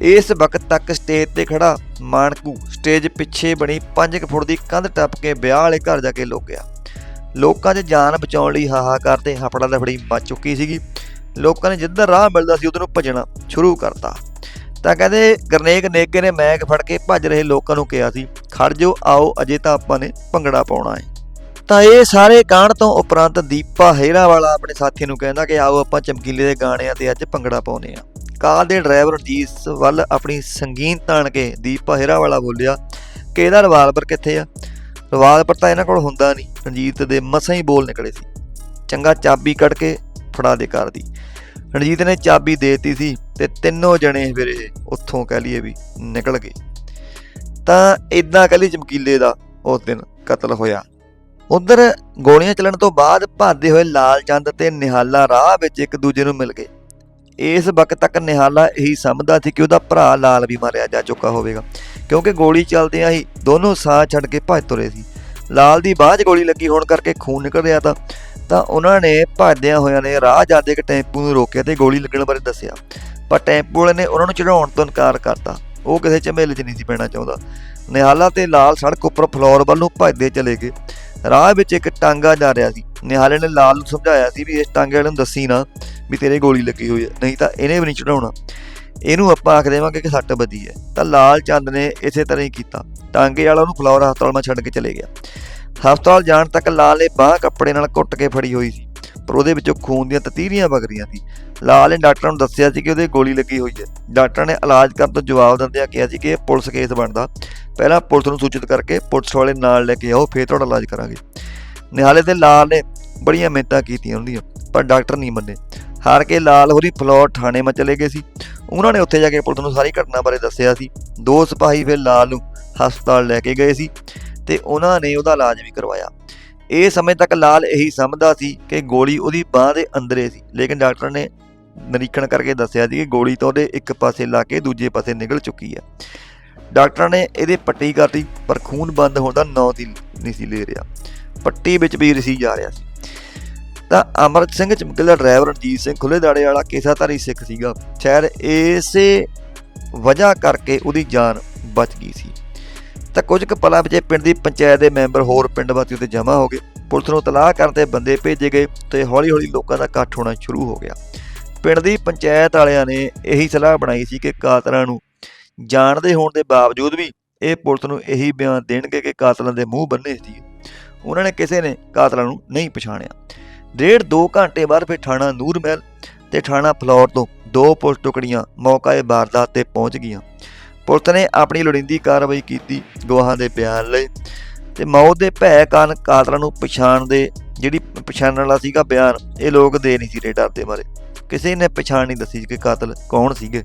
ਇਸ ਵਕਤ ਤੱਕ ਸਟੇਜ ਤੇ ਖੜਾ ਮਾਨਕੂ ਸਟੇਜ ਪਿੱਛੇ ਬਣੀ 5 ਫੁੱਟ ਦੀ ਕੰਧ ਟੱਪ ਕੇ ਵਿਆਹ ਵਾਲੇ ਘਰ ਜਾ ਕੇ ਲੁਕ ਗਿਆ। ਲੋਕਾਂ 'ਚ ਜਾਨ ਬਚਾਉਣ ਲਈ ਹਾਹਾਕਾਰ ਤੇ ਹਫੜਾ ਦਫੜੀ ਮਚ ਚੁੱਕੀ ਸੀਗੀ। ਲੋਕਾਂ ਨੇ ਜਿੱਦਾਂ ਰਾਹ ਮਿਲਦਾ ਸੀ, ਉਧਰ ਨੂੰ ਭੱਜਣਾ ਸ਼ੁਰੂ ਕਰਤਾ। ਤਾਂ ਕਹਿੰਦੇ ਗਰਨੇਕ ਨੇਕੇ ਨੇ ਮੈਕ ਫੜ ਕੇ ਭੱਜ ਰਹੇ ਲੋਕਾਂ ਨੂੰ ਕਿਹਾ ਸੀ, ਖੜ ਜਾਓ, ਆਓ, ਅਜੇ ਤਾਂ ਆਪਾਂ ਨੇ ਭੰਗੜਾ ਪਾਉਣਾ ਹੈ। ਤਾਂ ਇਹ ਸਾਰੇ ਗਾਣ ਤੋਂ ਉਪਰੰਤ ਦੀਪਾ ਹੇਰਾ ਵਾਲਾ ਆਪਣੇ ਸਾਥੀ ਨੂੰ ਕਹਿੰਦਾ ਕਿ ਆਓ ਆਪਾਂ ਚਮਕੀਲੇ ਦੇ ਗਾਣਿਆਂ ਤੇ ਅੱਜ ਭੰਗੜਾ ਪਾਉਨੇ ਆ ਕਾਰ ਦੇ ਡਰਾਈਵਰ ਰਣਜੀਤ ਵੱਲ ਆਪਣੀ ਸੰਗੀਨ ਤਾਣ ਕੇ ਦੀਪਾ ਹੇਰਾ ਵਾਲਾ ਬੋਲਿਆ, ਕਿ ਇਹਦਾ ਰਿਵਾਲਵਰ ਕਿੱਥੇ ਆ? ਰਿਵਾਲਵਰ ਤਾਂ ਇਹਨਾਂ ਕੋਲ ਹੁੰਦਾ ਨਹੀਂ। ਰਣਜੀਤ ਦੇ ਮਸਾਂ ਹੀ ਬੋਲ ਨਿਕਲੇ ਸੀ। ਚੰਗਾ ਚਾਬੀ ਕੱਢ ਕੇ ਫੜਾ ਦੇ ਕਾਰ ਦੀ। ਰਣਜੀਤ ਨੇ ਚਾਬੀ ਦੇਤੀ ਸੀ। ਤੇ ਤਿੰਨੋਂ ਜਣੇ ਫਿਰ ਇਹ ਉੱਥੋਂ ਕਹਿ ਲਈਏ ਵੀ ਨਿਕਲ ਗਏ। ਤਾਂ ਇਦਾਂ ਕਹਿ ਲਈ ਚਮਕੀਲੇ ਦਾ ਉਸ ਦਿਨ ਕਤਲ ਹੋਇਆ। ਉਧਰ ਗੋਲੀਆਂ ਚੱਲਣ ਤੋਂ ਬਾਅਦ ਭੱਜਦੇ ਹੋਏ ਲਾਲ ਚੰਦ ਤੇ ਨਿਹਾਲਾ ਰਾਹ ਵਿੱਚ ਇੱਕ ਦੂਜੇ ਨੂੰ ਮਿਲ ਗਏ। ਇਸ ਵਕਤ ਤੱਕ ਨਿਹਾਲਾ ਇਹੀ ਸਮਝਦਾ ਸੀ ਕਿ ਉਹਦਾ ਭਰਾ ਲਾਲ ਵੀ ਮਾਰਿਆ ਜਾ ਚੁੱਕਾ ਹੋਵੇਗਾ, ਕਿਉਂਕਿ ਗੋਲੀ ਚੱਲਦਿਆਂ ਹੀ ਦੋਨੋਂ ਸਾਹ ਛੱਡ ਕੇ ਭੱਜ ਤੁਰੇ ਸੀ। ਲਾਲ ਦੀ ਬਾਹ 'ਚ ਗੋਲੀ ਲੱਗੀ ਹੋਣ ਕਰਕੇ ਖੂਨ ਨਿਕਲ ਰਿਹਾ ਤਾਂ ਤਾਂ ਉਹਨਾਂ ਨੇ ਭੱਜਦਿਆਂ ਹੋਇਆਂ ਨੇ ਰਾਹ ਜਾਂਦੇ ਇੱਕ ਟੈਂਪੂ ਨੂੰ ਰੋਕਿਆ ਤੇ ਗੋਲੀ ਲੱਗਣ ਬਾਰੇ ਦੱਸਿਆ। ਪਰ ਟੈਂਪੂ ਵਾਲੇ ਨੇ ਉਹਨਾਂ ਨੂੰ ਚੜਾਉਣ ਤੋਂ ਇਨਕਾਰ ਕਰਤਾ। ਉਹ ਕਿਸੇ ਝਮੇਲੇ 'ਚ ਨਹੀਂ ਸੀ ਪੈਣਾ ਚਾਹੁੰਦਾ। ਨਿਹਾਲਾ ਤੇ ਲਾਲ ਸੜਕ ਉੱਪਰ ਫਲੋਰ ਵੱਲ ਨੂੰ ਭੱਜਦੇ ਚਲੇ ਗਏ। ਰਾਹ ਵਿੱਚ ਇੱਕ ਟਾਂਗਾ ਜਾ ਰਿਹਾ ਸੀ। ਨਿਹਾਲੇ ਨੇ ਲਾਲ ਨੂੰ ਸਮਝਾਇਆ ਸੀ ਵੀ ਇਸ ਟਾਂਗੇ ਵਾਲੇ ਨੂੰ ਦੱਸੀ ਨਾ ਵੀ ਤੇਰੇ ਗੋਲੀ ਲੱਗੀ ਹੋਈ ਹੈ, ਨਹੀਂ ਤਾਂ ਇਹਨੇ ਵੀ ਨਹੀਂ ਚੜਾਉਣਾ। ਇਹਨੂੰ ਆਪਾਂ ਆਖ ਦੇਵਾਂਗੇ ਕਿ ਸੱਟ ਵੱਜੀ ਹੈ। ਤਾਂ ਲਾਲ ਚੰਦ ਨੇ ਇਸੇ ਤਰ੍ਹਾਂ ਹੀ ਕੀਤਾ। ਟਾਂਗੇ ਵਾਲਾ ਉਹਨੂੰ ਫਲੋਰ ਹਸਪਤਾਲ ਮੈਂ ਛੱਡ ਕੇ ਚਲੇ ਗਿਆ। ਹਸਪਤਾਲ ਜਾਣ ਤੱਕ ਲਾਲ ਨੇ ਬਾਹ ਕੱਪੜੇ ਨਾਲ ਘੁੱਟ ਕੇ ਫੜੀ ਹੋਈ ਸੀ। ਪਰ ਉਹਦੇ ਵਿੱਚੋਂ ਖੂਨ ਦੀਆਂ ਤਤੀਰੀਆਂ ਵਗ ਰਹੀਆਂ ਸੀ। ਲਾਲ ਨੇ ਡਾਕਟਰ ਨੂੰ ਦੱਸਿਆ ਸੀ ਕਿ ਉਹਦੇ ਗੋਲੀ ਲੱਗੀ ਹੋਈ ਹੈ। ਡਾਕਟਰ ਨੇ ਇਲਾਜ ਕਰਨ ਤੋਂ ਜਵਾਬ ਦਿੰਦਿਆਂ ਕਿਹਾ ਸੀ ਕਿ ਇਹ ਪੁਲਿਸ ਕੇਸ ਬਣਦਾ। ਪਹਿਲਾਂ ਪੁਲਿਸ ਨੂੰ ਸੂਚਿਤ ਕਰਕੇ ਪੁਲਿਸ ਵਾਲੇ ਨਾਲ ਲੈ ਕੇ ਆਓ, ਫੇਰ ਤੁਹਾਡਾ ਇਲਾਜ ਕਰਾਂਗੇ। ਨਿਹਾਲੇ ਤੇ ਲਾਲ ਨੇ ਬੜੀਆਂ ਮਿਹਨਤਾਂ ਕੀਤੀਆਂ ਉਹਦੀਆਂ ਪਰ ਡਾਕਟਰ ਨਹੀਂ ਮੰਨੇ। ਹਾਰ ਕੇ ਲਾਲ ਹੋਰੀ ਫਲੋਰ ਥਾਣੇ ਮਾ ਚਲੇ ਗਏ ਸੀ। ਉਹਨਾਂ ਨੇ ਉੱਥੇ ਜਾ ਕੇ ਪੁਲਿਸ ਨੂੰ ਸਾਰੀ ਘਟਨਾ ਬਾਰੇ ਦੱਸਿਆ ਸੀ। ਦੋ ਸਿਪਾਹੀ ਫਿਰ ਲਾਲ ਨੂੰ ਹਸਪਤਾਲ ਲੈ ਕੇ ਗਏ ਸੀ ਤੇ ਉਹਨਾਂ ਨੇ ਉਹਦਾ ਇਲਾਜ ਵੀ ਕਰਵਾਇਆ। ਇਹ ਸਮੇਂ ਤੱਕ ਲਾਲ ਇਹੀ ਸਮਝਦਾ ਸੀ ਕਿ ਗੋਲੀ ਉਹਦੀ ਬਾਹ ਦੇ ਅੰਦਰੇ ਸੀ। ਲੇਕਿਨ ਡਾਕਟਰ ਨੇ ਨਿਰੀਖਣ ਕਰਕੇ ਦੱਸਿਆ ਸੀ ਕਿ ਗੋਲੀ ਤਾਂ ਉਹਦੇ ਇੱਕ ਪਾਸੇ ਲਾ ਕੇ ਦੂਜੇ ਪਾਸੇ ਨਿਕਲ ਚੁੱਕੀ ਹੈ। ਡਾਕਟਰ ਨੇ ਇਹਦੇ ਪੱਟੀ ਕਰਤੀ, ਪਰ ਖੂਨ ਬੰਦ ਹੋਣ ਦਾ ਨਾਂ ਦੀ ਨਹੀਂ ਸੀ ਲੈ ਰਿਹਾ। ਪੱਟੀ ਵਿੱਚ ਵੀ ਰਸੀ ਜਾ ਰਿਹਾ ਸੀ। ਤਾਂ ਅਮਰਤ ਸਿੰਘ ਚਮਕੀਲਾ, ਡਰਾਈਵਰ ਰਣਜੀਤ ਸਿੰਘ ਖੁੱਲੇ ਦਾੜੇ ਵਾਲਾ ਕੇਸਾਧਾਰੀ ਸਿੱਖ ਸੀਗਾ। ਸ਼ਾਇਦ ਇਸੇ ਵਜ੍ਹਾ ਕਰਕੇ ਉਹਦੀ ਜਾਨ ਬਚ ਗਈ ਸੀ। ਤਾਂ ਕੁਝ ਕੁ ਪਲਾਂ ਵਿੱਚ ਪਿੰਡ ਦੀ ਪੰਚਾਇਤ ਦੇ ਮੈਂਬਰ ਹੋਰ ਪਿੰਡ ਵਾਸੀ ਉੱਤੇ ਜਮ੍ਹਾਂ ਹੋ ਗਏ। ਪੁਲਿਸ ਨੂੰ ਤਲਾਹ ਕਰਨ ਤੇ ਬੰਦੇ ਭੇਜੇ ਗਏ ਤੇ ਹੌਲੀ-ਹੌਲੀ ਲੋਕਾਂ ਦਾ ਇਕੱਠ ਹੋਣਾ ਸ਼ੁਰੂ ਹੋ ਗਿਆ। ਪਿੰਡ ਦੀ ਪੰਚਾਇਤ ਵਾਲਿਆਂ ਨੇ ਇਹੀ ਸਲਾਹ ਬਣਾਈ ਸੀ ਕਿ ਕਾਤਲਾਂ ਨੂੰ ਜਾਣਦੇ ਹੋਣ ਦੇ ਬਾਵਜੂਦ ਵੀ ਇਹ ਪੁਲਿਸ ਨੂੰ ਇਹੀ ਬਿਆਨ ਦੇਣਗੇ ਕਿ ਕਾਤਲਾਂ ਦੇ ਮੂੰਹ ਬੰਨੇ ਸੀ। ਉਹਨਾਂ ਨੇ ਕਿਸੇ ਨੇ ਕਾਤਲਾਂ ਨੂੰ ਨਹੀਂ ਪਛਾਣਿਆ। ਡੇਢ ਦੋ ਘੰਟੇ ਬਾਅਦ ਫਿਰ ਥਾਣਾ ਨੂਰ ਮਹਿਲ ਤੇ ਥਾਣਾ ਫਲੌਰ ਤੋਂ ਦੋ ਪੁਲਿਸ ਟੁਕੜੀਆਂ ਮੌਕਾਏ ਵਾਰਦਾਤ ਤੇ ਪਹੁੰਚ ਗਈਆਂ। ਪੁਲਿਸ ਨੇ ਆਪਣੀ ਲੋੜੀਂਦੀ ਕਾਰਵਾਈ ਕੀਤੀ ਗਵਾਹਾਂ ਦੇ ਬਿਆਨ ਲਏ ਤੇ ਮੌਤ ਦੇ ਭੈ ਕਾਰਨ ਕਾਤਲਾਂ ਨੂੰ ਪਛਾਣ ਦੇ ਜਿਹੜੀ ਪਛਾਣਨ ਵਾਲਾ ਸੀਗਾ ਬਿਆਨ, ਇਹ ਲੋਕ ਦੇ ਨਹੀਂ ਸੀ ਰਹੇ ਡਰਦੇ ਬਾਰੇ ਕਿਸੇ ਨੇ ਪਛਾਣ ਨਹੀਂ ਦੱਸੀ ਕਿ ਕਾਤਲ ਕੌਣ ਸੀਗੇ।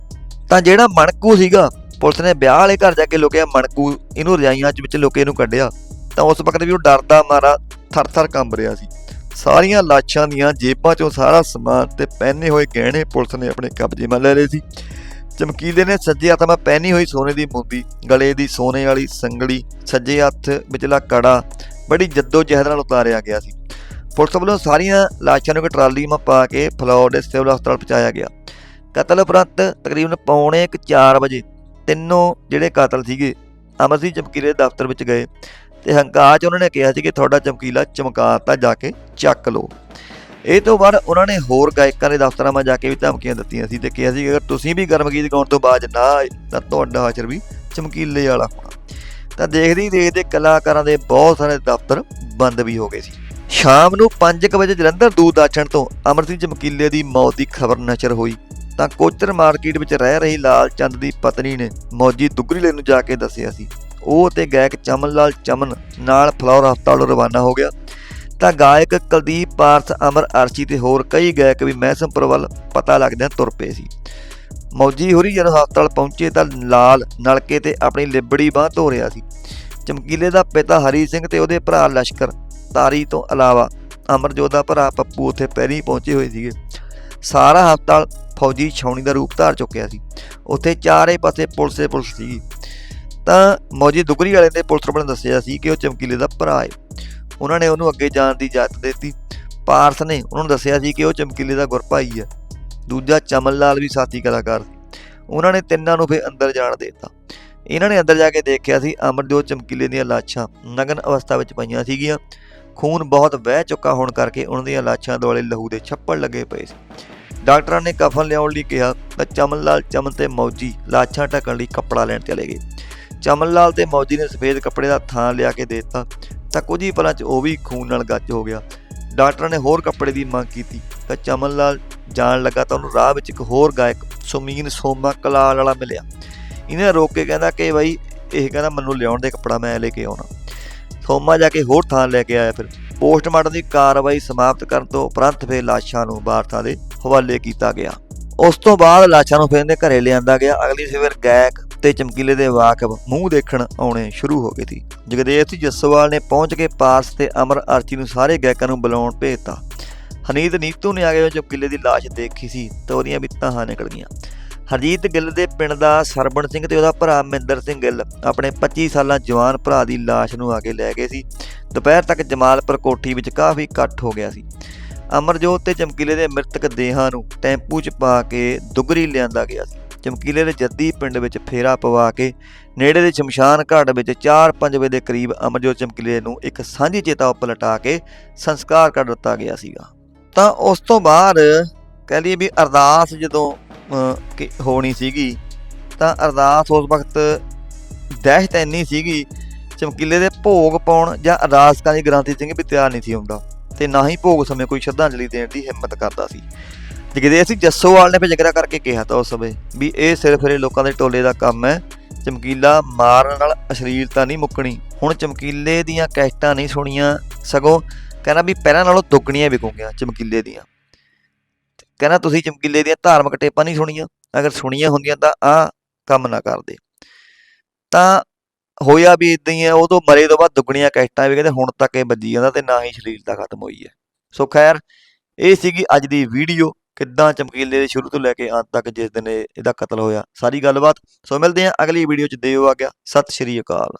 ਤਾਂ ਜਿਹੜਾ ਮਣਕੂ ਸੀਗਾ, ਪੁਲਿਸ ਨੇ ਵਿਆਹ ਵਾਲੇ ਘਰ ਜਾ ਕੇ ਲੁਕਿਆ ਮਣਕੂ, ਇਹਨੂੰ ਰਜਾਈਆਂ ਚ ਵਿੱਚ ਲੁਕੇ ਇਹਨੂੰ ਕੱਢਿਆ। ਤਾਂ ਉਸ ਵਕਤ ਵੀ ਉਹ ਡਰਦਾ ਮਾਰਾ ਥਰ-ਥਰ ਕੰਬ ਰਿਹਾ ਸੀ। ਸਾਰੀਆਂ ਲਾਸ਼ਾਂ ਦੀਆਂ ਜੇਬਾਂ ਚੋਂ ਸਾਰਾ ਸਮਾਨ ਤੇ ਪਹਿਨੇ ਹੋਏ ਗਹਿਣੇ ਪੁਲਿਸ ਨੇ ਆਪਣੇ ਕਬਜ਼ੇ 'ਮਾ ਲੈ ਲਏ ਸੀ। ਚਮਕੀਲੇ ਨੇ, ਸੱਜੇ ਹੱਥ 'ਮਾ ਪਹਿਨੀ ਹੋਈ ਸੋਨੇ ਦੀ ਮੁੰਦੀ ਗਲੇ ਦੀ ਸੋਨੇ ਵਾਲੀ ਸੰਗਲੀ, ਸੱਜੇ ਹੱਥ ਵਿਚਲਾ ਕੜਾ ਬੜੀ ਜੱਦੋ ਜਹਿਦ ਨਾਲ ਉਤਾਰਿਆ ਗਿਆ ਸੀ। ਪੁਲਿਸ ਵੱਲੋਂ ਸਾਰੀਆਂ ਲਾਸ਼ਾਂ ਨੂੰ ਇੱਕ ਟਰਾਲੀ 'ਮਾ ਪਾ ਕੇ ਫਲੌਰ ਦੇ ਸਿਵਲ ਹਸਪਤਾਲ ਪਹੁੰਚਾਇਆ ਗਿਆ। ਕਤਲ ਉਪਰੰਤ ਤਕਰੀਬਨ ਪੌਣੇ 4 ਵਜੇ ਤਿੰਨੋਂ ਜਿਹੜੇ ਕਾਤਲ ਸੀਗੇ ਅਮਰ ਚਮਕੀਲੇ ਦੇ ਦਫ਼ਤਰ ਵਿੱਚ ਗਏ ਤੇ ਹੰਕਾਰ 'ਚ ਉਹਨਾਂ ਨੇ ਕਿਹਾ ਸੀ ਕਿ ਤੁਹਾਡਾ ਚਮਕੀਲਾ ਚਮਕਾਤਾ ਜਾ ਕੇ ਚੱਕ ਲਓ। ਇਹ ਤੋਂ ਬਾਅਦ ਉਹਨਾਂ ਨੇ ਹੋਰ ਗਾਇਕਾਂ ਦੇ ਦਫ਼ਤਰਾਂ 'ਮਾ ਜਾ ਕੇ ਵੀ ਧਮਕੀਆਂ ਦਿੱਤੀਆਂ ਸੀ ਤੇ ਕਿਹਾ ਸੀ ਕਿ ਅਗਰ ਤੁਸੀਂ ਵੀ ਗਰਮ ਗੀਤ ਗਾਉਣ ਤੋਂ ਬਾਅਦ ਨਾ ਆਏ, ਤਾਂ ਤੁਹਾਡਾ ਹਾਜ਼ਰ ਵੀ ਚਮਕੀਲੇ ਵਾਲਾ ਹੋਣਾ। ਤਾਂ ਦੇਖਦੇ ਹੀ ਦੇਖਦੇ ਕਲਾਕਾਰਾਂ ਦੇ ਬਹੁਤ ਸਾਰੇ ਦਫ਼ਤਰ ਬੰਦ ਵੀ ਹੋ ਗਏ ਸੀ। ਸ਼ਾਮ ਨੂੰ 5:00 ਵਜੇ ਜਲੰਧਰ ਦੂਰਦਰਸ਼ਨ ਤੋਂ ਅਮਰ ਸਿੰਘ ਚਮਕੀਲੇ ਦੀ ਮੌਤ ਦੀ ਖਬਰ ਨਸ਼ਰ ਹੋਈ। ਤਾਂ ਕੋਚਰ ਮਾਰਕੀਟ ਵਿੱਚ ਰਹਿ ਰਹੀ ਲਾਲ ਚੰਦ ਦੀ ਪਤਨੀ ਨੇ ਮੌਜੀ ਦੁਗਰੀਲੇ ਨੂੰ ਜਾ ਕੇ ਦੱਸਿਆ ਸੀ। ਉਹ ਤੇ ਗਾਇਕ ਚਮਨ ਲਾਲ ਚਮਨ ਨਾਲ ਫਲੌਰ ਹਸਪਤਾਲ ਰਵਾਨਾ ਹੋ ਗਿਆ। ਤਾਂ ਗਾਇਕ ਕੁਲਦੀਪ ਪਾਰਥ, ਅਮਰ ਅਰਸ਼ੀ ਤੇ ਹੋਰ ਕਈ ਗਾਇਕ ਵੀ ਮਹਿਸਮਪੁਰ ਵੱਲ ਪਤਾ ਲੱਗਦਿਆਂ ਤੁਰ ਪਏ ਸੀ। ਮੌਜੀ ਹੋਰੀ ਜਦੋਂ ਹਸਪਤਾਲ ਪਹੁੰਚੇ ਤਾਂ ਲਾਲ ਨਲਕੇ ਤੇ ਆਪਣੀ ਲਿਬੜੀ ਬਾਹ ਧੋ ਰਿਹਾ ਸੀ। ਚਮਕੀਲੇ ਦਾ ਪਿਤਾ ਹਰੀ ਸਿੰਘ ਤੇ ਉਹਦੇ ਭਰਾ ਲਸ਼ਕਰ, ਤਾਰੀ ਤੋਂ ਇਲਾਵਾ ਅਮਰਜੋਤ ਦਾ ਭਰਾ ਪੱਪੂ ਉੱਥੇ ਪਹਿਲਾਂ ਪਹੁੰਚੇ ਹੋਏ ਸੀਗੇ। ਸਾਰਾ ਹਸਪਤਾਲ ਫੌਜੀ ਛਾਉਣੀ ਦਾ ਰੂਪ ਧਾਰ ਚੁੱਕਿਆ ਸੀ। ਉੱਥੇ ਚਾਰੇ ਪਾਸੇ ਪੁਲਿਸੇ ਪੁਲਿਸ ਸੀਗੀ। ਤਾਂ ਮੌਜੀ ਦੁਗਰੀ ਵਾਲੇ ਨੇ ਪੁਲਿਸ ਨੇ ਦੱਸਿਆ ਸੀ ਕਿ ਉਹ ਚਮਕੀਲੇ ਦਾ ਭਰਾ ਹੈ ਉਹਨਾਂ ਨੇ ਉਹਨੂੰ ਅੱਗੇ ਜਾਣ ਦੀ ਇਜਾਜ਼ਤ ਦਿੱਤੀ। ਪਾਰਸ ਨੇ ਉਹਨਾਂ ਨੂੰ ਦੱਸਿਆ ਸੀ ਕਿ ਉਹ ਚਮਕੀਲੇ ਦਾ ਗੁਰਭਾਈ ਹੈ। ਦੂਜਾ ਚਮਨ ਲਾਲ ਵੀ ਸਾਥੀ ਕਲਾਕਾਰ ਸੀ। ਉਹਨਾਂ ਨੇ ਤਿੰਨਾਂ ਨੂੰ ਫਿਰ ਅੰਦਰ ਜਾਣ ਦੇ ਦਿੱਤਾ। ਇਹਨਾਂ ਨੇ ਅੰਦਰ ਜਾ ਕੇ ਦੇਖਿਆ ਸੀ ਅਮਰਜੋਤ ਚਮਕੀਲੇ ਦੀਆਂ ਲਾਸ਼ਾਂ ਨਗਨ ਅਵਸਥਾ ਵਿੱਚ ਪਈਆਂ ਸੀਗੀਆਂ। ਖੂਨ ਬਹੁਤ ਵਹਿ ਚੁੱਕਾ ਹੋਣ ਕਰਕੇ ਉਹਨਾਂ ਦੀਆਂ ਲਾਸ਼ਾਂ ਦੁਆਲੇ ਲਹੂ ਦੇ ਛੱਪੜ ਲੱਗੇ ਪਏ ਸੀ। ਡਾਕਟਰਾਂ ਨੇ ਕਫਨ ਲਿਆਉਣ ਲਈ ਕਿਹਾ ਤਾਂ ਚਮਨ ਲਾਲ ਚਮਨ ਤੇ ਮੌਜੀ ਲਾਸ਼ਾਂ ਢੱਕਣ ਲਈ ਕੱਪੜਾ ਲੈਣ ਚਲੇ ਗਏ। ਚਮਨ ਲਾਲ ਤੇ ਮੌਜੀ ਨੇ ਸਫੇਦ ਕੱਪੜੇ ਦਾ ਥਾਂ ਲਿਆ ਕੇ ਦੇ ਦਿੱਤਾ। ਤਾਂ ਕੁਝ ਹੀ ਪਲਾਂ 'ਚ ਉਹ ਵੀ ਖੂਨ ਨਾਲ ਗੱਜ ਹੋ ਗਿਆ। ਡਾਕਟਰਾਂ ਨੇ ਹੋਰ ਕੱਪੜੇ ਦੀ ਮੰਗ ਕੀਤੀ। ਤਾਂ ਚਮਨ ਲਾਲ ਜਾਣ ਲੱਗਾ ਤਾਂ ਉਹਨੂੰ ਰਾਹ ਵਿੱਚ ਇੱਕ ਹੋਰ ਗਾਇਕ, ਸੁਮੀਨ ਸੋਮਾ ਕਲਾਲ ਵਾਲਾ ਮਿਲਿਆ। ਇਹਨੇ ਰੋਕ ਕੇ ਕਹਿੰਦਾ ਕਿ ਬਈ, ਇਹ ਕਹਿੰਦਾ ਮੈਨੂੰ ਲਿਆਉਣ ਦੇ ਕੱਪੜਾ ਮੈਂ ਲੈ ਕੇ ਆਉਣਾ। ਸੋਮਾ ਜਾ ਕੇ ਹੋਰ ਥਾਂ ਲੈ ਕੇ ਆਇਆ ਫਿਰ। ਪੋਸਟਮਾਰਟਮ ਦੀ ਕਾਰਵਾਈ ਸਮਾਪਤ ਕਰਨ ਤੋਂ ਉਪਰੰਤ ਫਿਰ ਲਾਸ਼ਾਂ ਨੂੰ ਵਾਰਤਾ ਦੇ ਹਵਾਲੇ ਕੀਤਾ ਗਿਆ। ਉਸ ਤੋਂ ਬਾਅਦ ਲਾਸ਼ਾਂ ਨੂੰ ਫਿਰ ਇਹਦੇ ਘਰੇ ਲਿਆਂਦਾ ਗਿਆ। ਅਗਲੀ ਸਵੇਰ ਗਾਇਕ ਤੇ ਚਮਕੀਲੇ ਦੇ ਵਾਕਬ ਮੂੰਹ ਦੇਖਣ ਆਉਣੇ ਸ਼ੁਰੂ ਹੋ ਗਏ ਸੀ। ਜਗਦੇਵ ਸਿੰਘ ਜੱਸੋਵਾਲ ਨੇ ਪਹੁੰਚ ਕੇ ਪਾਰਸ ਤੇ ਅਮਰ ਅਰਚੀ ਨੂੰ ਸਾਰੇ ਗਾਇਕਾਂ ਨੂੰ ਬੁਲਾਉਣ ਭੇਜਤਾ। ਹਨੀਤ ਨੀਤੂ ਨੇ ਆ ਕੇ ਚਮਕੀਲੇ ਦੀ ਲਾਸ਼ ਦੇਖੀ ਸੀ ਤਾਂ ਉਹਦੀਆਂ ਵੀ ਤਾਹਾਂ ਨਿਕਲ ਗਈਆਂ। ਹਰਜੀਤ ਗਿੱਲ ਦੇ ਪਿੰਡ ਦਾ ਸਰਬਣ ਸਿੰਘ ਤੇ ਉਹਦਾ ਭਰਾ ਮਹਿੰਦਰ ਸਿੰਘ ਗਿੱਲ ਆਪਣੇ 25 ਸਾਲਾਂ ਜਵਾਨ ਭਰਾ ਦੀ ਲਾਸ਼ ਨੂੰ ਆ ਕੇ ਲੈ ਗਏ ਸੀ। ਦੁਪਹਿਰ ਤੱਕ ਜਮਾਲਪੁਰ ਕੋਠੀ ਵਿੱਚ ਕਾਫੀ ਇਕੱਠ ਹੋ ਗਿਆ ਸੀ। ਅਮਰਜੋਤ ਤੇ ਚਮਕੀਲੇ ਦੇ ਮ੍ਰਿਤਕ ਦੇਹਾਂ ਨੂੰ ਟੈਂਪੂ 'ਚ ਪਾ ਕੇ ਦੁਗਰੀ ਲਿਆਂਦਾ ਗਿਆ ਸੀ। ਚਮਕੀਲੇ ਦੇ ਜੱਦੀ ਪਿੰਡ ਵਿੱਚ ਫੇਰਾ ਪਵਾ ਕੇ ਨੇੜੇ ਦੇ ਸ਼ਮਸ਼ਾਨ ਘਾਟ ਵਿੱਚ 4-5 ਵਜੇ ਦੇ ਕਰੀਬ ਅਮਰਜੋਤ ਚਮਕੀਲੇ ਨੂੰ ਇੱਕ ਸਾਂਝੀ ਚੇਤਾ ਉੱਪਰ ਲਟਾ ਕੇ ਸੰਸਕਾਰ ਕਰ ਦਿੱਤਾ ਗਿਆ ਸੀਗਾ। ਤਾਂ ਉਸ ਤੋਂ ਬਾਅਦ ਕਹਿ ਲਈਏ ਵੀ ਅਰਦਾਸ ਜਦੋਂ ਹੋਣੀ ਸੀਗੀ, ਤਾਂ ਅਰਦਾਸ ਉਸ ਵਕਤ ਦਹਿਸ਼ਤ ਇੰਨੀ ਸੀਗੀ, ਚਮਕੀਲੇ ਦੇ ਭੋਗ ਪਾਉਣ ਜਾਂ ਅਰਦਾਸਕਾਂ ਦੀ ਗ੍ਰਾਂਤੀ ਸਿੰਘ ਵੀ ਤਿਆਰ ਨਹੀਂ ਸੀ ਹੁੰਦਾ ਤੇ ਨਾ ਹੀ ਭੋਗ ਸਮੇਂ ਕੋਈ ਸ਼ਰਧਾਂਜਲੀ ਦੇਣ ਦੀ ਹਿੰਮਤ ਕਰਦਾ ਸੀ। ਜਗਦੇਵ ਸਿੰਘ ਜੱਸੋਵਾਲ ਨੇ ਫਿਰ ਜ਼ਿਕਰ ਕਰਕੇ ਕਿਹਾ ਤਾਂ ਉਸ ਸਮੇਂ ਵੀ ਇਹ ਸਿਰਫ ਇਹ ਲੋਕਾਂ ਦੇ ਟੋਲੇ ਦਾ ਕੰਮ ਹੈ। ਚਮਕੀਲਾ ਮਾਰਨ ਨਾਲ ਅਸ਼ਲੀਲਤਾ ਨਹੀਂ ਮੁੱਕਣੀ। ਹੁਣ ਚਮਕੀਲੇ ਦੀਆਂ ਕੈਸਟਾਂ ਨਹੀਂ ਸੁਣੀਆਂ ਸਗੋਂ ਕਹਿੰਦਾ ਵੀ ਪਹਿਲਾਂ ਨਾਲੋਂ ਦੁੱਗਣੀਆਂ ਵਿਕੂਗੀਆਂ ਚਮਕੀਲੇ ਦੀਆਂ। ਕਹਿੰਦਾ ਤੁਸੀਂ ਚਮਕੀਲੇ ਦੀਆਂ ਧਾਰਮਿਕ ਟੇਪਾਂ ਨਹੀਂ ਸੁਣੀਆਂ। ਅਗਰ ਸੁਣੀਆਂ ਹੁੰਦੀਆਂ ਤਾਂ ਆ ਕੰਮ ਨਾ ਕਰਦੇ। ਤਾਂ ਹੋਇਆ ਵੀ ਇਦਾਂ ਹੀ ਹੈ। ਉਹ ਤੋਂ ਮਰੇ ਤੋਂ ਬਾਅਦ ਦੁੱਗਣੀਆਂ ਕੈਸਟਾਂ ਵੀ ਕਹਿੰਦੇ ਹੁਣ ਤੱਕ ਇਹ ਵੱਜੀ ਜਾਂਦਾ ਤੇ ਨਾ ਹੀ ਸ਼ਲੀਲਤਾ ਖਤਮ ਹੋਈ ਹੈ। ਸੋ ਖੈਰ, ਇਹ ਸੀਗੀ ਅੱਜ ਦੀ ਵੀਡੀਓ ਕਿੱਦਾਂ ਚਮਕੀਲੇ ਦੇ ਸ਼ੁਰੂ ਤੋਂ ਲੈ ਕੇ ਅੰਤ ਤੱਕ ਜਿਸ ਦਿਨ ਇਹਦਾ ਕਤਲ ਹੋਇਆ। ਸਾਰੀ ਗੱਲਬਾਤ। ਸੋ ਮਿਲਦੇ ਹਾਂ ਅਗਲੀ ਵੀਡੀਓ ਚ। ਦਿਓ ਆ ਗਿਆ ਸਤਿ ਸ਼੍ਰੀ ਅਕਾਲ।